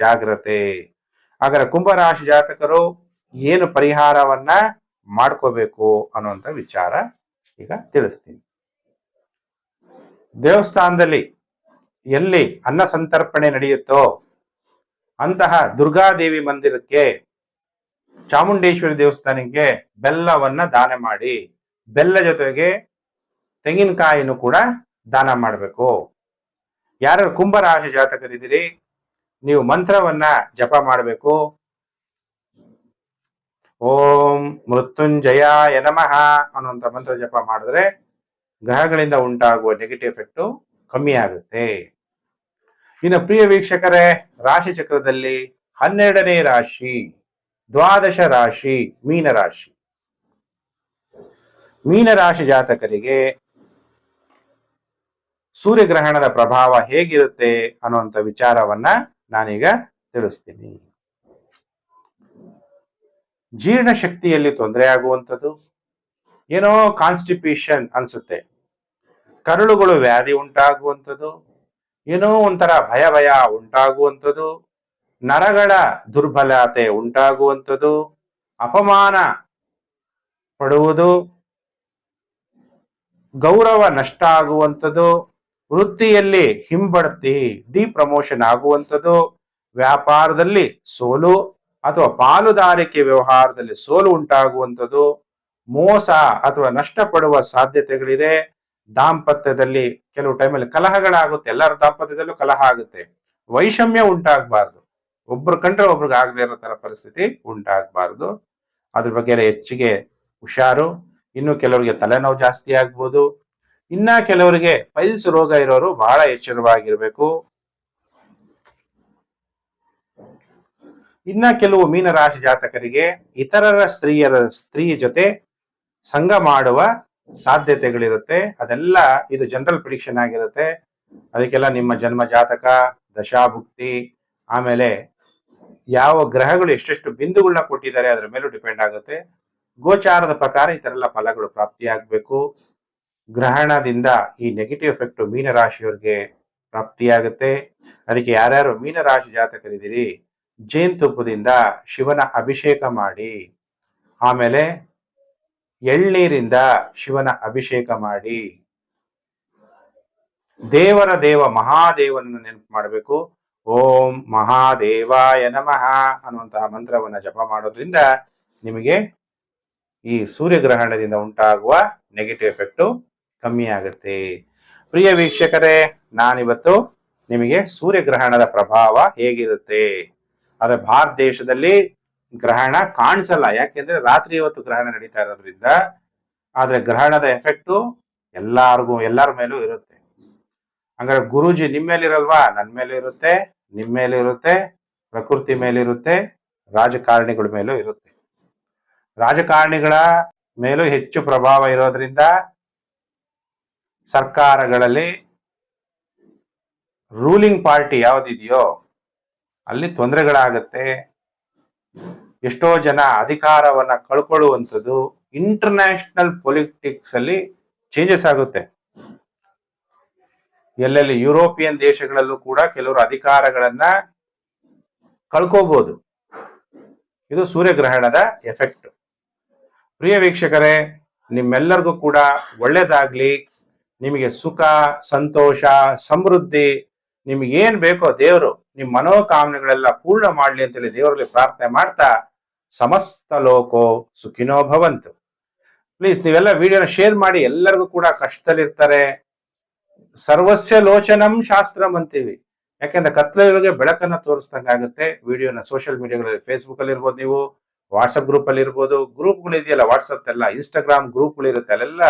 Speaker 1: ಜಾಗ್ರತೆ. ಹಾಗಾದ್ರೆ ಕುಂಭರಾಶಿ ಜಾತಕರು ಏನು ಪರಿಹಾರವನ್ನ ಮಾಡ್ಕೋಬೇಕು ಅನ್ನುವಂಥ ವಿಚಾರ ಈಗ ತಿಳಿಸ್ತೀನಿ. ದೇವಸ್ಥಾನದಲ್ಲಿ ಎಲ್ಲಿ ಅನ್ನ ಸಂತರ್ಪಣೆ ನಡೆಯುತ್ತೋ ಅಂತಹ ದುರ್ಗಾದೇವಿ ಮಂದಿರಕ್ಕೆ ಚಾಮುಂಡೇಶ್ವರಿ ದೇವಸ್ಥಾನಕ್ಕೆ ಬೆಲ್ಲವನ್ನ ದಾನ ಮಾಡಿ, ಬೆಲ್ಲ ಜೊತೆಗೆ ತೆಂಗಿನಕಾಯಿನೂ ಕೂಡ ದಾನ ಮಾಡಬೇಕು. ಯಾರು ಕುಂಭರಾಶಿ ಜಾತಕರಿದ್ದೀರಿ, ನೀವು ಮಂತ್ರವನ್ನ ಜಪ ಮಾಡಬೇಕು. ಓಂ ಮೃತ್ಯುಂಜಯಾಯ ನಮಃ ಅನ್ನುವಂಥ ಮಂತ್ರ ಜಪ ಮಾಡಿದ್ರೆ ಗ್ರಹಗಳಿಂದ ಉಂಟಾಗುವ ನೆಗೆಟಿವ್ ಎಫೆಕ್ಟು ಕಮ್ಮಿ ಆಗುತ್ತೆ. ಇನ್ನು ಪ್ರಿಯ ವೀಕ್ಷಕರೇ, ರಾಶಿ ಚಕ್ರದಲ್ಲಿ ಹನ್ನೆರಡನೇ ರಾಶಿ, ದ್ವಾದಶ ರಾಶಿ, ಮೀನ ರಾಶಿ. ಮೀನರಾಶಿ ಜಾತಕರಿಗೆ ಸೂರ್ಯಗ್ರಹಣದ ಪ್ರಭಾವ ಹೇಗಿರುತ್ತೆ ಅನ್ನುವಂಥ ವಿಚಾರವನ್ನ ನಾನೀಗ ತಿಳಿಸ್ತೀನಿ. ಜೀರ್ಣಶಕ್ತಿಯಲ್ಲಿ ತೊಂದರೆ ಆಗುವಂಥದ್ದು. ಏನೋ ಕಾನ್ಸ್ಟಿಪ್ಯೂಷನ್ ಅನ್ಸುತ್ತೆ. ಕರುಳುಗಳು ವ್ಯಾಧಿ ಉಂಟಾಗುವಂಥದ್ದು. ಏನೋ ಒಂಥರ ಭಯ ಭಯ ಉಂಟಾಗುವಂಥದ್ದು, ನರಗಳ ದುರ್ಬಲತೆ ಉಂಟಾಗುವಂಥದ್ದು, ಅಪಮಾನ ಪಡುವುದು, ಗೌರವ ನಷ್ಟ ಆಗುವಂಥದ್ದು, ವೃತ್ತಿಯಲ್ಲಿ ಹಿಂಬಡ್ತಿ ಡಿ ಪ್ರಮೋಷನ್ ಆಗುವಂಥದ್ದು, ವ್ಯಾಪಾರದಲ್ಲಿ ಸೋಲು ಅಥವಾ ಪಾಲುದಾರಿಕೆ ವ್ಯವಹಾರದಲ್ಲಿ ಸೋಲು ಉಂಟಾಗುವಂಥದ್ದು, ಮೋಸ ಅಥವಾ ನಷ್ಟಪಡುವ ಸಾಧ್ಯತೆಗಳಿದೆ. ದಾಂಪತ್ಯದಲ್ಲಿ ಕೆಲವು ಟೈಮಲ್ಲಿ ಕಲಹಗಳಾಗುತ್ತೆ. ಎಲ್ಲರ ದಾಂಪತ್ಯದಲ್ಲೂ ಕಲಹ ಆಗುತ್ತೆ. ವೈಷಮ್ಯ ಉಂಟಾಗಬಾರ್ದು. ಒಬ್ರು ಕಂಡ್ರೆ ಒಬ್ರಿಗೆ ಆಗದೆ ಇರೋ ತರ ಪರಿಸ್ಥಿತಿ ಉಂಟಾಗಬಾರ್ದು. ಅದ್ರ ಬಗ್ಗೆ ಹೆಚ್ಚಿಗೆ ಹುಷಾರು. ಇನ್ನು ಕೆಲವರಿಗೆ ತಲೆನೋವು ಜಾಸ್ತಿ ಆಗ್ಬೋದು. ಇನ್ನ ಕೆಲವರಿಗೆ ಪೈಲ್ಸ್ ರೋಗ ಇರೋರು ಬಹಳ ಎಚ್ಚರವಾಗಿರ್ಬೇಕು. ಇನ್ನ ಕೆಲವು ಮೀನರಾಶಿ ಜಾತಕರಿಗೆ ಇತರರ ಸ್ತ್ರೀಯರ, ಸ್ತ್ರೀ ಜೊತೆ ಸಂಘ ಮಾಡುವ ಸಾಧ್ಯತೆಗಳಿರುತ್ತೆ. ಅದೆಲ್ಲ ಇದು ಜನರಲ್ ಪ್ರಿಡಿಕ್ಷನ್ ಆಗಿರುತ್ತೆ. ಅದಕ್ಕೆಲ್ಲ ನಿಮ್ಮ ಜನ್ಮ ಜಾತಕ, ದಶಾಭುಕ್ತಿ, ಆಮೇಲೆ ಯಾವ ಗ್ರಹಗಳು ಎಷ್ಟೆಷ್ಟು ಬಿಂದುಗಳನ್ನ ಕೊಟ್ಟಿದ್ದಾರೆ ಅದರ ಮೇಲೂ ಡಿಪೆಂಡ್ ಆಗುತ್ತೆ. ಗೋಚಾರದ ಪ್ರಕಾರ ಈ ಥರ ಎಲ್ಲ ಫಲಗಳು ಪ್ರಾಪ್ತಿಯಾಗಬೇಕು ಗ್ರಹಣದಿಂದ ಈ ನೆಗೆಟಿವ್ ಎಫೆಕ್ಟ್ ಮೀನರಾಶಿಯವ್ರಿಗೆ ಪ್ರಾಪ್ತಿಯಾಗುತ್ತೆ ಅದಕ್ಕೆ ಯಾರ್ಯಾರು ಮೀನರಾಶಿ ಜಾತಕರಿದ್ದೀರಿ ಜೇನುತುಪ್ಪದಿಂದ ಶಿವನ ಅಭಿಷೇಕ ಮಾಡಿ, ಆಮೇಲೆ ಎಳ್ನೀರಿಂದ ಶಿವನ ಅಭಿಷೇಕ ಮಾಡಿ. ದೇವರ ದೇವ ಮಹಾದೇವನನ್ನು ನೆನಪು ಮಾಡಬೇಕು. ಓಂ ಮಹಾದೇವಾಯ ನಮಃ ಅನ್ನುವಂತಹ ಮಂತ್ರವನ್ನ ಜಪ ಮಾಡೋದ್ರಿಂದ ನಿಮಗೆ ಈ ಸೂರ್ಯಗ್ರಹಣದಿಂದ ಉಂಟಾಗುವ ನೆಗೆಟಿವ್ ಎಫೆಕ್ಟು ಕಮ್ಮಿ ಆಗುತ್ತೆ. ಪ್ರಿಯ ವೀಕ್ಷಕರೇ, ನಾನಿವತ್ತು ನಿಮಗೆ ಸೂರ್ಯಗ್ರಹಣದ ಪ್ರಭಾವ ಹೇಗಿರುತ್ತೆ? ಅದೇ ಭಾರತ ದೇಶದಲ್ಲಿ ಗ್ರಹಣ ಕಾಣಿಸಲ್ಲ. ಯಾಕೆಂದ್ರೆ ರಾತ್ರಿ ಇವತ್ತು ಗ್ರಹಣ ನಡೀತಾ ಇರೋದ್ರಿಂದ ಆದ್ರೆ ಗ್ರಹಣದ ಎಫೆಕ್ಟು ಎಲ್ಲಾರ್ಗೂ, ಎಲ್ಲರ ಮೇಲೂ ಇರುತ್ತೆ. ಹಂಗಾರೆ ಗುರೂಜಿ ನಿಮ್ಮ ಮೇಲಿರಲ್ವಾ? ನನ್ನ ಮೇಲೆ ಇರುತ್ತೆ ನಿಮ್ಮ ಮೇಲೆ ಇರುತ್ತೆ, ಪ್ರಕೃತಿ ಮೇಲಿರುತ್ತೆ ರಾಜಕಾರಣಿಗಳ ಮೇಲೂ ಇರುತ್ತೆ. ರಾಜಕಾರಣಿಗಳ ಮೇಲೂ ಹೆಚ್ಚು ಪ್ರಭಾವ ಇರೋದ್ರಿಂದ ಸರ್ಕಾರಗಳಲ್ಲಿ ರೂಲಿಂಗ್ ಪಾರ್ಟಿ ಯಾವ್ದಿದೆಯೋ ಅಲ್ಲಿ ತೊಂದರೆಗಳಾಗತ್ತೆ. ಎಷ್ಟೋ ಜನ ಅಧಿಕಾರವನ್ನ ಕಳ್ಕೊಳ್ಳುವಂಥದ್ದು ಇಂಟರ್ನ್ಯಾಷನಲ್ ಪೊಲಿಟಿಕ್ಸ್ ಅಲ್ಲಿ ಚೇಂಜಸ್ ಆಗುತ್ತೆ. ಎಲ್ಲೆಲ್ಲಿ ಯುರೋಪಿಯನ್ ದೇಶಗಳಲ್ಲೂ ಕೂಡ ಕೆಲವರು ಅಧಿಕಾರಗಳನ್ನ ಕಳ್ಕೋಬಹುದು ಇದು ಸೂರ್ಯಗ್ರಹಣದ ಎಫೆಕ್ಟ್ ಪ್ರಿಯ ವೀಕ್ಷಕರೇ, ನಿಮ್ಮೆಲ್ಲರಿಗೂ ಕೂಡ ಒಳ್ಳೇದಾಗ್ಲಿ, ನಿಮಗೆ ಸುಖ, ಸಂತೋಷ, ಸಮೃದ್ಧಿ ನಿಮ್ಗೆ ಏನ್ ಬೇಕೋ ದೇವರು ನಿಮ್ಮ ಮನೋಕಾಮನೆಗಳೆಲ್ಲ ಪೂರ್ಣ ಮಾಡ್ಲಿ ಅಂತೇಳಿ ದೇವರಲ್ಲಿ ಪ್ರಾರ್ಥನೆ ಮಾಡ್ತಾ ಸಮಸ್ತ ಲೋಕೋ ಸುಖಿನೋ ಭವಂತು. ಪ್ಲೀಸ್ ನೀವೆಲ್ಲ ವಿಡಿಯೋನ ಶೇರ್ ಮಾಡಿ ಎಲ್ಲರಿಗೂ ಕೂಡ ಕಷ್ಟದಲ್ಲಿರ್ತಾರೆ. ಸರ್ವಸ್ಯ ಲೋಚನಂ ಶಾಸ್ತ್ರಂ ಅಂತೀವಿ. ಯಾಕೆಂದ್ರೆ ಕತ್ಲಗಳಿಗೆ ಬೆಳಕನ್ನ ತೋರಿಸ್ದಂಗಾಗುತ್ತೆ ವಿಡಿಯೋನ ಸೋಷಿಯಲ್ ಮೀಡಿಯಾಗಳಲ್ಲಿ ಫೇಸ್ಬುಕ್ ಅಲ್ಲಿ ಇರ್ಬೋದು ನೀವು ವಾಟ್ಸಪ್ ಗ್ರೂಪ್ ಅಲ್ಲಿ ಇರ್ಬೋದು ಗ್ರೂಪ್ಗಳು ಇದೆಯಲ್ಲ ವಾಟ್ಸಪ್ ಎಲ್ಲ ಇನ್ಸ್ಟಾಗ್ರಾಮ್ ಗ್ರೂಪ್ಗಳು ಇರುತ್ತೆ, ಅಲ್ಲೆಲ್ಲ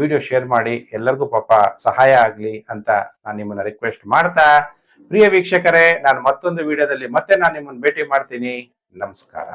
Speaker 1: ವಿಡಿಯೋ ಶೇರ್ ಮಾಡಿ, ಎಲ್ಲರಿಗೂ ಪಾಪ ಸಹಾಯ ಆಗಲಿ ಅಂತ ನಾನು ನಿಮ್ಮನ್ನ ರಿಕ್ವೆಸ್ಟ್ ಮಾಡ್ತಾ, ಪ್ರಿಯ ವೀಕ್ಷಕರೇ, ನಾನು ಮತ್ತೊಂದು ವಿಡಿಯೋದಲ್ಲಿ ಮತ್ತೆ ನಾನು ನಿಮ್ಮನ್ನ ಭೇಟಿ ಮಾಡ್ತೀನಿ. ನಮಸ್ಕಾರ.